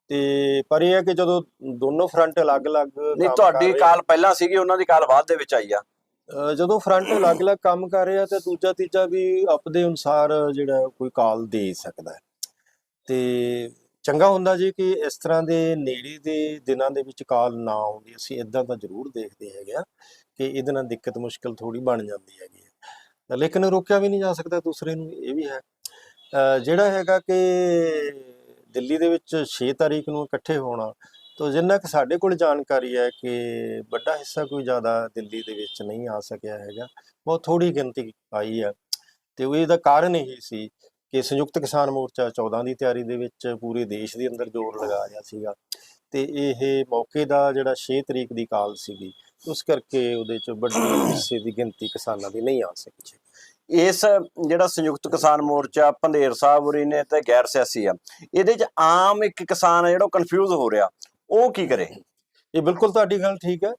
ਤੇ ਪਰ ਇਹ ਹੈ ਕਿ ਜਦੋਂ ਦੋਨੋਂ ਫਰੰਟ ਅਲੱਗ-ਅਲੱਗ ਨਹੀਂ ਤੁਹਾਡੀ ਕਾਲ ਪਹਿਲਾਂ ਸੀਗੀ ਉਹਨਾਂ ਦੀ ਕਾਲ ਬਾਅਦ ਦੇ ਵਿੱਚ ਆਈ ਆ। ਜਦੋਂ ਫਰੰਟ ਅਲੱਗ-ਅਲੱਗ ਕੰਮ ਕਰ ਰਿਹਾ ਤੇ ਦੂਜਾ ਤੀਜਾ ਵੀ ਆਪਦੇ ਅਨੁਸਾਰ ਜਿਹੜਾ ਕੋਈ ਕਾਲ ਦੇ ਸਕਦਾ ਤੇ ਚੰਗਾ ਹੁੰਦਾ ਜੀ ਕਿ ਇਸ ਤਰ੍ਹਾਂ ਦੇ ਨੇੜੇ ਦੇ ਦਿਨਾਂ ਦੇ ਵਿੱਚ ਕਾਲ ਨਾ ਆਉਂਦੀ, ਅਸੀਂ ਇਦਾਂ ਤਾਂ ਜ਼ਰੂਰ ਦੇਖਦੇ ਹੈਗੇ ਆ ਕਿ ਇਹਦੇ ਨਾਲ ਦਿੱਕਤ ਮੁਸ਼ਕਲ ਥੋੜੀ ਬਣ ਜਾਂਦੀ ਹੈਗੀ ਹੈ। ਲੇਕਿਨ ਰੋਕਿਆ ਵੀ ਨਹੀਂ ਜਾ ਸਕਦਾ ਦੂਸਰੇ ਨੂੰ, ਇਹ ਵੀ ਹੈ। ਜਿਹੜਾ ਹੈਗਾ ਕਿ ਦਿੱਲੀ ਦੇ ਵਿੱਚ 6 ਤਾਰੀਖ ਨੂੰ ਇਕੱਠੇ ਹੋਣਾ, ਤੋ ਜਿੰਨਾ ਕਿ ਸਾਡੇ ਕੋਲ ਜਾਣਕਾਰੀ ਹੈ ਕਿ ਵੱਡਾ ਹਿੱਸਾ ਕੋਈ ਜ਼ਿਆਦਾ ਦਿੱਲੀ ਦੇ ਵਿੱਚ ਨਹੀਂ ਆ ਸਕਿਆ ਹੈਗਾ, ਬਹੁਤ ਥੋੜੀ ਗਿਣਤੀ ਆਈ ਹੈ। ਤੇ ਉਹ ਇਹਦਾ ਕਾਰਨ ਇਹ ਸੀ ਕਿ ਸੰਯੁਕਤ ਕਿਸਾਨ ਮੋਰਚਾ 14 ਦੀ ਤਿਆਰੀ ਦੇ ਵਿੱਚ ਪੂਰੇ ਦੇਸ਼ ਦੇ ਅੰਦਰ ਜ਼ੋਰ ਲਗਾ ਰਿਹਾ ਸੀਗਾ ਤੇ ਇਹ ਮੌਕੇ ਦਾ ਜਿਹੜਾ 6 ਤਰੀਕ ਦੀ ਕਾਲ ਸੀਗੀ ਉਸ ਕਰਕੇ ਉਹਦੇ ਚ ਵੱਡੇ ਹਿੱਸੇ ਦੀ ਗਿਣਤੀ ਕਿਸਾਨਾਂ ਦੀ ਨਹੀਂ ਆ ਸਕੀ ਇਸ ਜਿਹੜਾ ਸੰਯੁਕਤ ਕਿਸਾਨ ਮੋਰਚਾ ਭੰਦੇਰ ਸਾਹਿਬ ਉਰੀ ਨੇ ਤੇ ਗੈਰ ਸਿਆਸੀ ਆ ਇਹਦੇ ਚ ਆਮ ਇੱਕ ਕਿਸਾਨ ਆ ਜਿਹੜਾ ਕਨਫਿਊਜ਼ ਹੋ ਰਿਹਾ ਉਹ ਕੀ ਕਰੇ? ਇਹ ਬਿਲਕੁਲ ਤੁਹਾਡੀ ਗੱਲ ਠੀਕ ਹੈ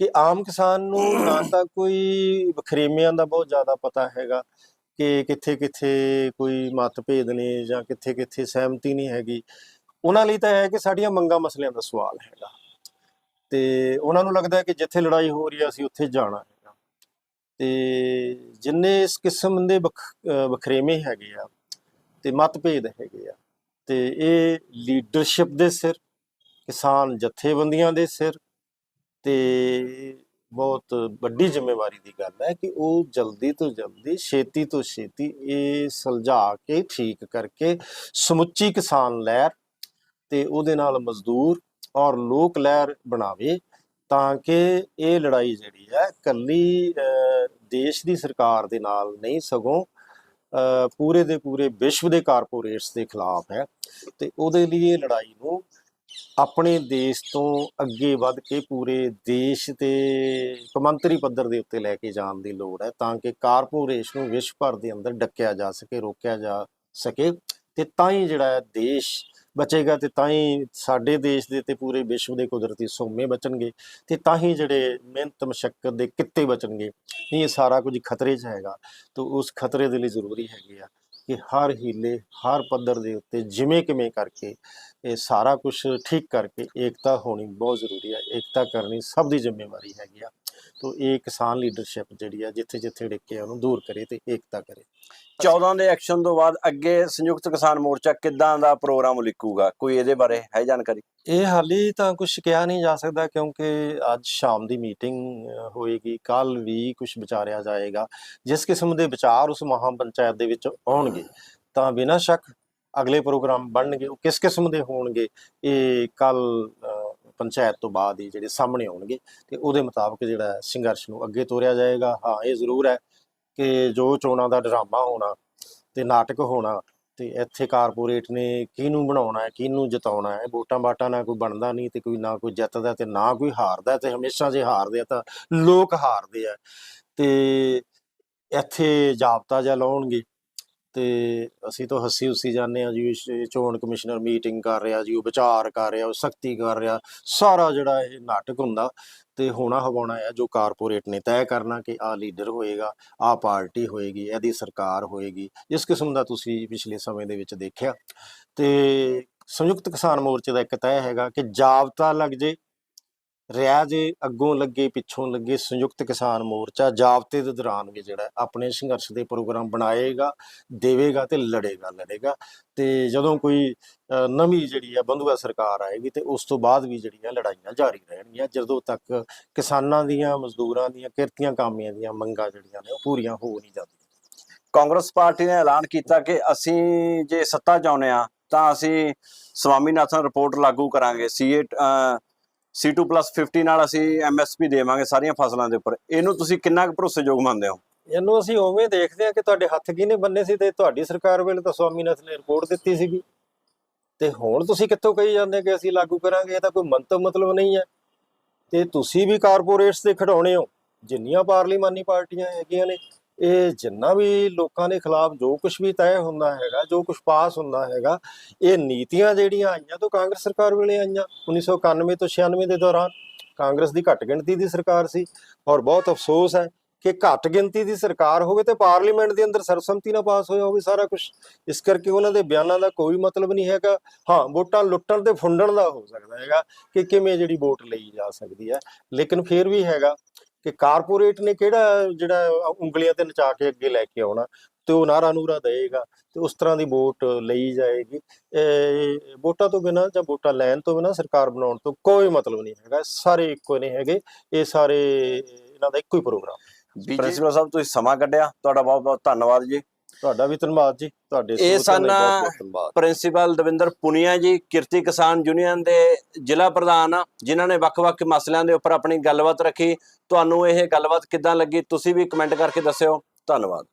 ਕਿ ਆਮ ਕਿਸਾਨ ਨੂੰ ਨਾ ਤਾਂ ਕੋਈ ਵਖਰੇਵਿਆਂ ਦਾ ਬਹੁਤ ਜ਼ਿਆਦਾ ਪਤਾ ਹੈਗਾ ਕਿ ਕਿੱਥੇ ਕਿੱਥੇ ਕੋਈ ਮਤਭੇਦ ਨੇ ਜਾਂ ਕਿੱਥੇ ਕਿੱਥੇ ਸਹਿਮਤੀ ਨਹੀਂ ਹੈਗੀ। ਉਹਨਾਂ ਲਈ ਤਾਂ ਹੈ ਕਿ ਸਾਡੀਆਂ ਮੰਗਾਂ ਮਸਲਿਆਂ ਦਾ ਸਵਾਲ ਹੈਗਾ। ਤੇ ਉਹਨਾਂ ਨੂੰ ਲੱਗਦਾ ਹੈ ਕਿ ਜਿੱਥੇ ਲੜਾਈ ਹੋ ਰਹੀ ਹੈ ਅਸੀਂ ਉੱਥੇ ਜਾਣਾ ਹੈਗਾ। ਤੇ ਜਿੰਨੇ ਇਸ ਕਿਸਮ ਦੇ ਵਖ- ਅਹ ਵਖਰੇਵੇਂ ਹੈਗੇ ਆ ਤੇ ਮਤਭੇਦ ਹੈਗੇ ਆ, ਤੇ ਇਹ ਲੀਡਰਸ਼ਿਪ ਦੇ ਸਿਰ, ਕਿਸਾਨ ਜਥੇਬੰਦੀਆਂ ਦੇ ਸਿਰ ਤੇ ਬਹੁਤ ਵੱਡੀ ਜ਼ਿੰਮੇਵਾਰੀ ਦੀ ਗੱਲ ਹੈ ਕਿ ਉਹ ਜਲਦੀ ਤੋਂ ਜਲਦੀ ਛੇਤੀ ਤੋਂ ਛੇਤੀ ਇਹ ਸੁਲਝਾ ਕੇ ਠੀਕ ਕਰਕੇ ਸਮੁੱਚੀ ਕਿਸਾਨ ਲਹਿਰ ਤੇ ਉਹਦੇ ਨਾਲ ਮਜ਼ਦੂਰ ਔਰ ਲੋਕ ਲਹਿਰ ਬਣਾਵੇ ਤਾਂ ਕਿ ਇਹ ਲੜਾਈ ਜਿਹੜੀ ਹੈ ਕੱਲੀ ਅਹ, ਦੇਸ਼ ਦੀ ਸਰਕਾਰ ਦੇ ਨਾਲ ਨਹੀਂ ਸਗੋਂ ਅਹ, ਪੂਰੇ ਦੇ ਪੂਰੇ ਵਿਸ਼ਵ ਦੇ ਕਾਰਪੋਰੇਟਸ ਦੇ ਖਿਲਾਫ ਹੈ ਤੇ ਉਹਦੇ ਲਈ ਇਹ ਲੜਾਈ ਨੂੰ ਆਪਣੇ ਦੇਸ਼ ਤੋਂ ਅੱਗੇ ਵੱਧ ਕੇ ਪੂਰੇ ਦੇਸ਼ ਤੇ ਕੌਮਾਂਤਰੀ ਪੱਧਰ ਦੇ ਉੱਤੇ ਲੈ ਕੇ ਜਾਣ ਦੀ ਲੋੜ ਹੈ, ਤਾਂ ਕਿ ਕਾਰਪੋਰੇਸ਼ਨ ਨੂੰ ਵਿਸ਼ਵ ਭਰ ਦੇ ਅੰਦਰ ਡੱਕਿਆ ਜਾ ਸਕੇ, ਰੋਕਿਆ ਜਾ ਸਕੇ ਤੇ ਤਾਂ ਹੀ ਜਿਹੜਾ ਹੈ ਦੇਸ਼ ਬਚੇਗਾ ਤੇ ਤਾਂ ਹੀ ਸਾਡੇ ਦੇਸ਼ ਦੇ ਤੇ ਪੂਰੇ ਵਿਸ਼ਵ ਦੇ ਕੁਦਰਤੀ ਸੋਮੇ ਬਚਣਗੇ ਤੇ ਤਾਂ ਹੀ ਜਿਹੜੇ ਮਿਹਨਤ ਮਸ਼ੱਕਤ ਦੇ ਕਿੱਤੇ ਬਚਣਗੇ। ਨਹੀਂ, ਇਹ ਸਾਰਾ ਕੁਝ ਖਤਰੇ 'ਚ ਹੈਗਾ ਤਾਂ ਉਸ ਖਤਰੇ ਦੇ ਲਈ ਜ਼ਰੂਰੀ ਹੈਗੇ ਆ ਕਿ ਹਰ ਹੀਲੇ, ਹਰ ਪੱਧਰ ਦੇ ਉੱਤੇ ਜਿਵੇਂ ਕਿਵੇਂ ਕਰਕੇ ਇਹ ਸਾਰਾ ਕੁਝ ਠੀਕ ਕਰਕੇ ਏਕਤਾ ਹੋਣੀ ਬਹੁਤ ਜ਼ਰੂਰੀ ਹੈ ਏਕਤਾ ਕਰਨੀ ਸਭ ਦੀ ਜ਼ਿੰਮੇਵਾਰੀ ਹੈਗੀ ਆ। ਤੋ ਇਹ ਕਿਸਾਨ ਲੀਡਰਸ਼ਿਪ ਜਿਹੜੀ ਆ ਜਿੱਥੇ ਜਿੱਥੇ ਡਿੱਕੇ ਉਹਨੂੰ ਦੂਰ ਕਰੇ ਤੇ ਏਕਤਾ ਕਰੇ। 14 ਦੇ ਐਕਸ਼ਨ ਤੋਂ ਬਾਅਦ ਅੱਗੇ ਸੰਯੁਕਤ ਕਿਸਾਨ ਮੋਰਚਾ ਕਿੱਦਾਂ ਦਾ ਪ੍ਰੋਗਰਾਮ ਲਿਖੂਗਾ ਕੋਈ ਇਹਦੇ ਬਾਰੇ ਹੈ ਜਾਣਕਾਰੀ? ਇਹ ਹਾਲੀ ਤਾਂ ਕੁਝ ਕਿਹਾ ਨਹੀਂ ਜਾ ਸਕਦਾ ਕਿਉਂਕਿ ਅੱਜ ਸ਼ਾਮ ਦੀ ਮੀਟਿੰਗ ਹੋਏਗੀ। ਕੱਲ ਵੀ ਕੁਝ ਵਿਚਾਰਿਆ ਜਾਏਗਾ। ਜਿਸ ਕਿਸਮ ਦੇ ਵਿਚਾਰ ਉਸ ਮਹਾਂ ਪੰਚਾਇਤ ਦੇ ਵਿੱਚ ਆਉਣਗੇ, ਤਾਂ ਬਿਨਾਂ ਸ਼ੱਕ ਅਗਲੇ ਪ੍ਰੋਗਰਾਮ ਬਣਨਗੇ, ਉਹ ਕਿਸ ਕਿਸਮ ਦੇ ਹੋਣਗੇ, ਇਹ ਕੱਲ ਪੰਚਾਇਤ ਤੋਂ ਬਾਅਦ ਹੀ ਜਿਹੜੇ ਸਾਹਮਣੇ ਆਉਣਗੇ ਤੇ ਉਹਦੇ ਮੁਤਾਬਕ ਜਿਹੜਾ ਸੰਘਰਸ਼ ਨੂੰ ਅੱਗੇ ਤੋਰਿਆ ਜਾਏਗਾ। ਹਾਂ, ਇਹ ਜ਼ਰੂਰ ਹੈ ਕਿ ਜੋ ਚੋਣਾਂ ਦਾ ਡਰਾਮਾ ਹੋਣਾ ਤੇ ਨਾਟਕ ਹੋਣਾ ਤੇ ਇੱਥੇ ਕਾਰਪੋਰੇਟ ਨੇ ਕਿਹਨੂੰ ਬਣਾਉਣਾ ਹੈ, ਕਿਹਨੂੰ ਜਿਤਾਉਣਾ ਹੈ, ਵੋਟਾਂ ਬਾਟਾਂ ਨਾਲ ਕੋਈ ਬਣਦਾ ਨਹੀਂ ਤੇ ਕੋਈ ਨਾ ਕੋਈ ਜਿੱਤਦਾ ਤੇ ਨਾ ਕੋਈ ਹਾਰਦਾ ਤੇ ਹਮੇਸ਼ਾ ਜੇ ਹਾਰਦੇ ਆ ਤਾਂ ਲੋਕ ਹਾਰਦੇ ਆ ਤੇ ਇੱਥੇ ਜਾਬਤਾ ਜਿਹਾ ਲਾਉਣਗੇ। ਤੇ ਅਸੀਂ ਤਾਂ ਹੱਸੀ ਹੁੱਸੀ ਜਾਂਦੇ ਆ ਜੀ ਚੋਣ ਕਮਿਸ਼ਨਰ ਮੀਟਿੰਗ ਕਰ ਰਿਹਾ ਜੀ, ਉਹ ਵਿਚਾਰ ਕਰ ਰਿਹਾ, ਉਹ ਸਖਤੀ ਕਰ ਰਿਹਾ, ਸਾਰਾ ਜਿਹੜਾ ਇਹ ਨਾਟਕ ਹੁੰਦਾ ਤੇ ਹੋਣਾ ਹਵਾਉਣਾ ਹੈ ਜੋ ਕਾਰਪੋਰੇਟ ਨੇ ਤੈਅ ਕਰਨਾ ਕਿ ਆ ਲੀਡਰ ਹੋਏਗਾ ਆ ਪਾਰਟੀ ਹੋਏਗੀ, ਇਹਦੀ ਸਰਕਾਰ ਹੋਏਗੀ ਇਸ ਕਿਸਮ ਦਾ ਤੁਸੀਂ ਪਿਛਲੇ ਸਮੇਂ ਦੇ ਵਿੱਚ ਦੇਖਿਆ। ਤੇ ਸੰਯੁਕਤ ਕਿਸਾਨ ਮੋਰਚੇ ਦਾ ਇੱਕ ਤੈਅ ਹੈਗਾ ਕਿ ਜਾਬਤਾ ਲੱਗ ਜੇ ਰਿਹਾ ਜੇ ਅੱਗੋਂ ਲੱਗੇ, ਪਿੱਛੋਂ ਲੱਗੇ ਸੰਯੁਕਤ ਕਿਸਾਨ ਮੋਰਚਾ ਜਾਬਤੇ ਦੇ ਦੌਰਾਨ ਵੀ ਜਿਹੜਾ ਆਪਣੇ ਸੰਘਰਸ਼ ਦੇ ਪ੍ਰੋਗਰਾਮ ਬਣਾਏਗਾ, ਦੇਵੇਗਾ ਤੇ ਲੜੇਗਾ ਲੜੇਗਾ। ਤੇ ਜਦੋਂ ਕੋਈ ਨਵੀਂ ਜਿਹੜੀ ਆ ਬੰਧੂਆ ਸਰਕਾਰ ਆਏਗੀ ਤੇ ਉਸ ਤੋਂ ਬਾਅਦ ਵੀ ਜਿਹੜੀਆਂ ਲੜਾਈਆਂ ਜਾਰੀ ਰਹਿਣਗੀਆਂ, ਜਦੋਂ ਤੱਕ ਕਿਸਾਨਾਂ ਦੀਆਂ, ਮਜ਼ਦੂਰਾਂ ਦੀਆਂ, ਕਿਰਤੀਆਂ ਕਾਮਿਆਂ ਦੀਆਂ ਮੰਗਾਂ ਜਿਹੜੀਆਂ ਨੇ ਉਹ ਪੂਰੀਆਂ ਹੋ ਨਹੀਂ ਜਾਂਦੀਆਂ। ਕਾਂਗਰਸ ਪਾਰਟੀ ਨੇ ਐਲਾਨ ਕੀਤਾ ਕਿ ਅਸੀਂ ਜੇ ਸੱਤਾ ਚਾਹੁੰਦੇ ਆ ਤਾਂ ਅਸੀਂ ਸਵਾਮੀਨਾਥਨ ਰਿਪੋਰਟ ਲਾਗੂ ਕਰਾਂਗੇ, ਸੀਏ C2+50 ਨਾਲ ਅਸੀਂ ਐਮਐਸਪੀ ਦੇਵਾਂਗੇ ਸਾਰੀਆਂ ਫਸਲਾਂ ਦੇ ਉੱਪਰ। ਇਹਨੂੰ ਤੁਸੀਂ ਕਿੰਨਾ ਕੁ ਭਰੋਸੇਯੋਗ ਮੰਨਦੇ ਹੋ? ਇਹਨੂੰ ਅਸੀਂ ਉਵੇਂ ਦੇਖਦੇ ਹਾਂ ਕਿ ਤੁਹਾਡੇ ਹੱਥ ਕਿਹਨੇ ਬੰਨੇ ਸੀ ਤੇ ਤੁਹਾਡੀ ਸਰਕਾਰ ਵੇਲੇ ਤਾਂ ਸਵਾਮੀਨਾਥਨ ਨੇ ਰਿਪੋਰਟ ਦਿੱਤੀ ਸੀਗੀ। ਤੇ ਹੁਣ ਤੁਸੀਂ ਕਿੱਥੋਂ ਕਹੀ ਜਾਂਦੇ ਕਿ ਅਸੀਂ ਲਾਗੂ ਕਰਾਂਗੇ? ਇਹ ਤਾਂ ਕੋਈ ਮੰਤਵ ਮਤਲਬ ਨਹੀਂ ਹੈ। ਤੇ ਤੁਸੀਂ ਵੀ ਕਾਰਪੋਰੇਟਸ ਦੇ ਖਿਡੌਣੇ ਹੋ। ਜਿੰਨੀਆਂ ਪਾਰਲੀਮਾਨੀ ਪਾਰਟੀਆਂ ਹੈਗੀਆਂ ਨੇ ਇਹ ਜਿੰਨਾ ਵੀ ਲੋਕਾਂ ਦੇ ਖਿਲਾਫ ਜੋ ਕੁਝ ਵੀ ਤੈਅ ਹੁੰਦਾ ਹੈਗਾ, ਜੋ ਕੁਝ ਪਾਸ ਹੁੰਦਾ ਹੈਗਾ, ਇਹ ਨੀਤੀਆਂ ਜਿਹੜੀਆਂ ਆਈਆਂ ਤੋਂ ਕਾਂਗਰਸ ਸਰਕਾਰ ਵੇਲੇ ਆਈਆਂ 1991 ਤੋਂ 96 ਦੇ ਦੌਰਾਨ। ਕਾਂਗਰਸ ਦੀ ਘੱਟ ਗਿਣਤੀ ਦੀ ਸਰਕਾਰ ਸੀ ਔਰ ਬਹੁਤ ਅਫਸੋਸ ਹੈ ਕਿ ਘੱਟ ਗਿਣਤੀ ਦੀ ਸਰਕਾਰ ਹੋਵੇ ਤੇ ਪਾਰਲੀਮੈਂਟ ਦੇ ਅੰਦਰ ਸਰਬਸੰਮਤੀ ਨਾਲ ਪਾਸ ਹੋਇਆ ਹੋਵੇ ਸਾਰਾ ਕੁਝ ਇਸ ਕਰਕੇ ਉਹਨਾਂ ਦੇ ਬਿਆਨਾਂ ਦਾ ਕੋਈ ਮਤਲਬ ਨਹੀਂ ਹੈਗਾ। ਹਾਂ, ਵੋਟਾਂ ਲੁੱਟਣ ਤੇ ਫੁੰਡਣ ਦਾ ਹੋ ਸਕਦਾ ਹੈਗਾ ਕਿ ਕਿਵੇਂ ਜਿਹੜੀ ਵੋਟ ਲਈ ਜਾ ਸਕਦੀ ਹੈ। ਲੇਕਿਨ ਫਿਰ ਵੀ ਹੈਗਾ ਕਿ ਕਾਰਪੋਰੇਟ ਨੇ ਕਿਹੜਾ ਜਿਹੜਾ ਉਂਗਲੀਆਂ ਤੇ ਨਚਾ ਕੇ ਅੱਗੇ ਲੈ ਕੇ ਆਉਣਾ ਤੇ ਉਹ ਨਾਰਾ ਨੂਰਾ ਦੇਏਗਾ ਤੇ ਉਸ ਤਰ੍ਹਾਂ ਦੀ ਵੋਟ ਲਈ ਜਾਏਗੀ। ਵੋਟਾਂ ਤੋਂ ਬਿਨਾਂ ਜਾਂ ਵੋਟਾਂ ਲੈਣ ਤੋਂ ਬਿਨਾਂ ਸਰਕਾਰ ਬਣਾਉਣ ਤੋਂ ਕੋਈ ਮਤਲਬ ਨਹੀਂ ਹੈਗਾ। ਸਾਰੇ ਇੱਕੋ ਨਹੀਂ ਹੈਗੇ। ਇਹ ਸਾਰੇ ਇਹਨਾਂ ਦਾ ਇੱਕੋ ਹੀ ਪ੍ਰੋਗਰਾਮ। ਪ੍ਰਿੰਸੀਪਲ ਸਾਹਿਬ, ਤੁਸੀਂ ਸਮਾਂ ਕੱਢਿਆ। ਤੁਹਾਡਾ ਬਹੁਤ ਬਹੁਤ ਧੰਨਵਾਦ ਜੀ। ਤੁਹਾਡਾ ਵੀ ਧੰਨਵਾਦ ਜੀ ਤੁਹਾਡੇ ਇਹ ਸਨ- ਬਹੁਤ ਬਹੁਤ ਧੰਨਵਾਦ। ਪ੍ਰਿੰਸੀਪਲ ਦਵਿੰਦਰ ਪੁਨੀਆ ਜੀ ਕਿਰਤੀ ਕਿਸਾਨ ਯੂਨੀਅਨ ਦੇ ਜ਼ਿਲ੍ਹਾ ਪ੍ਰਧਾਨ ਜਿਨ੍ਹਾਂ ਨੇ ਵੱਖ-ਵੱਖ ਮਸਲਿਆਂ ਦੇ ਉੱਪਰ ਆਪਣੀ ਗੱਲਬਾਤ ਰੱਖੀ। ਤੁਹਾਨੂੰ ਇਹ ਗੱਲਬਾਤ ਕਿੱਦਾਂ ਲੱਗੀ ਤੁਸੀਂ ਵੀ ਕਮੈਂਟ ਕਰਕੇ ਦੱਸਿਓ। ਧੰਨਵਾਦ।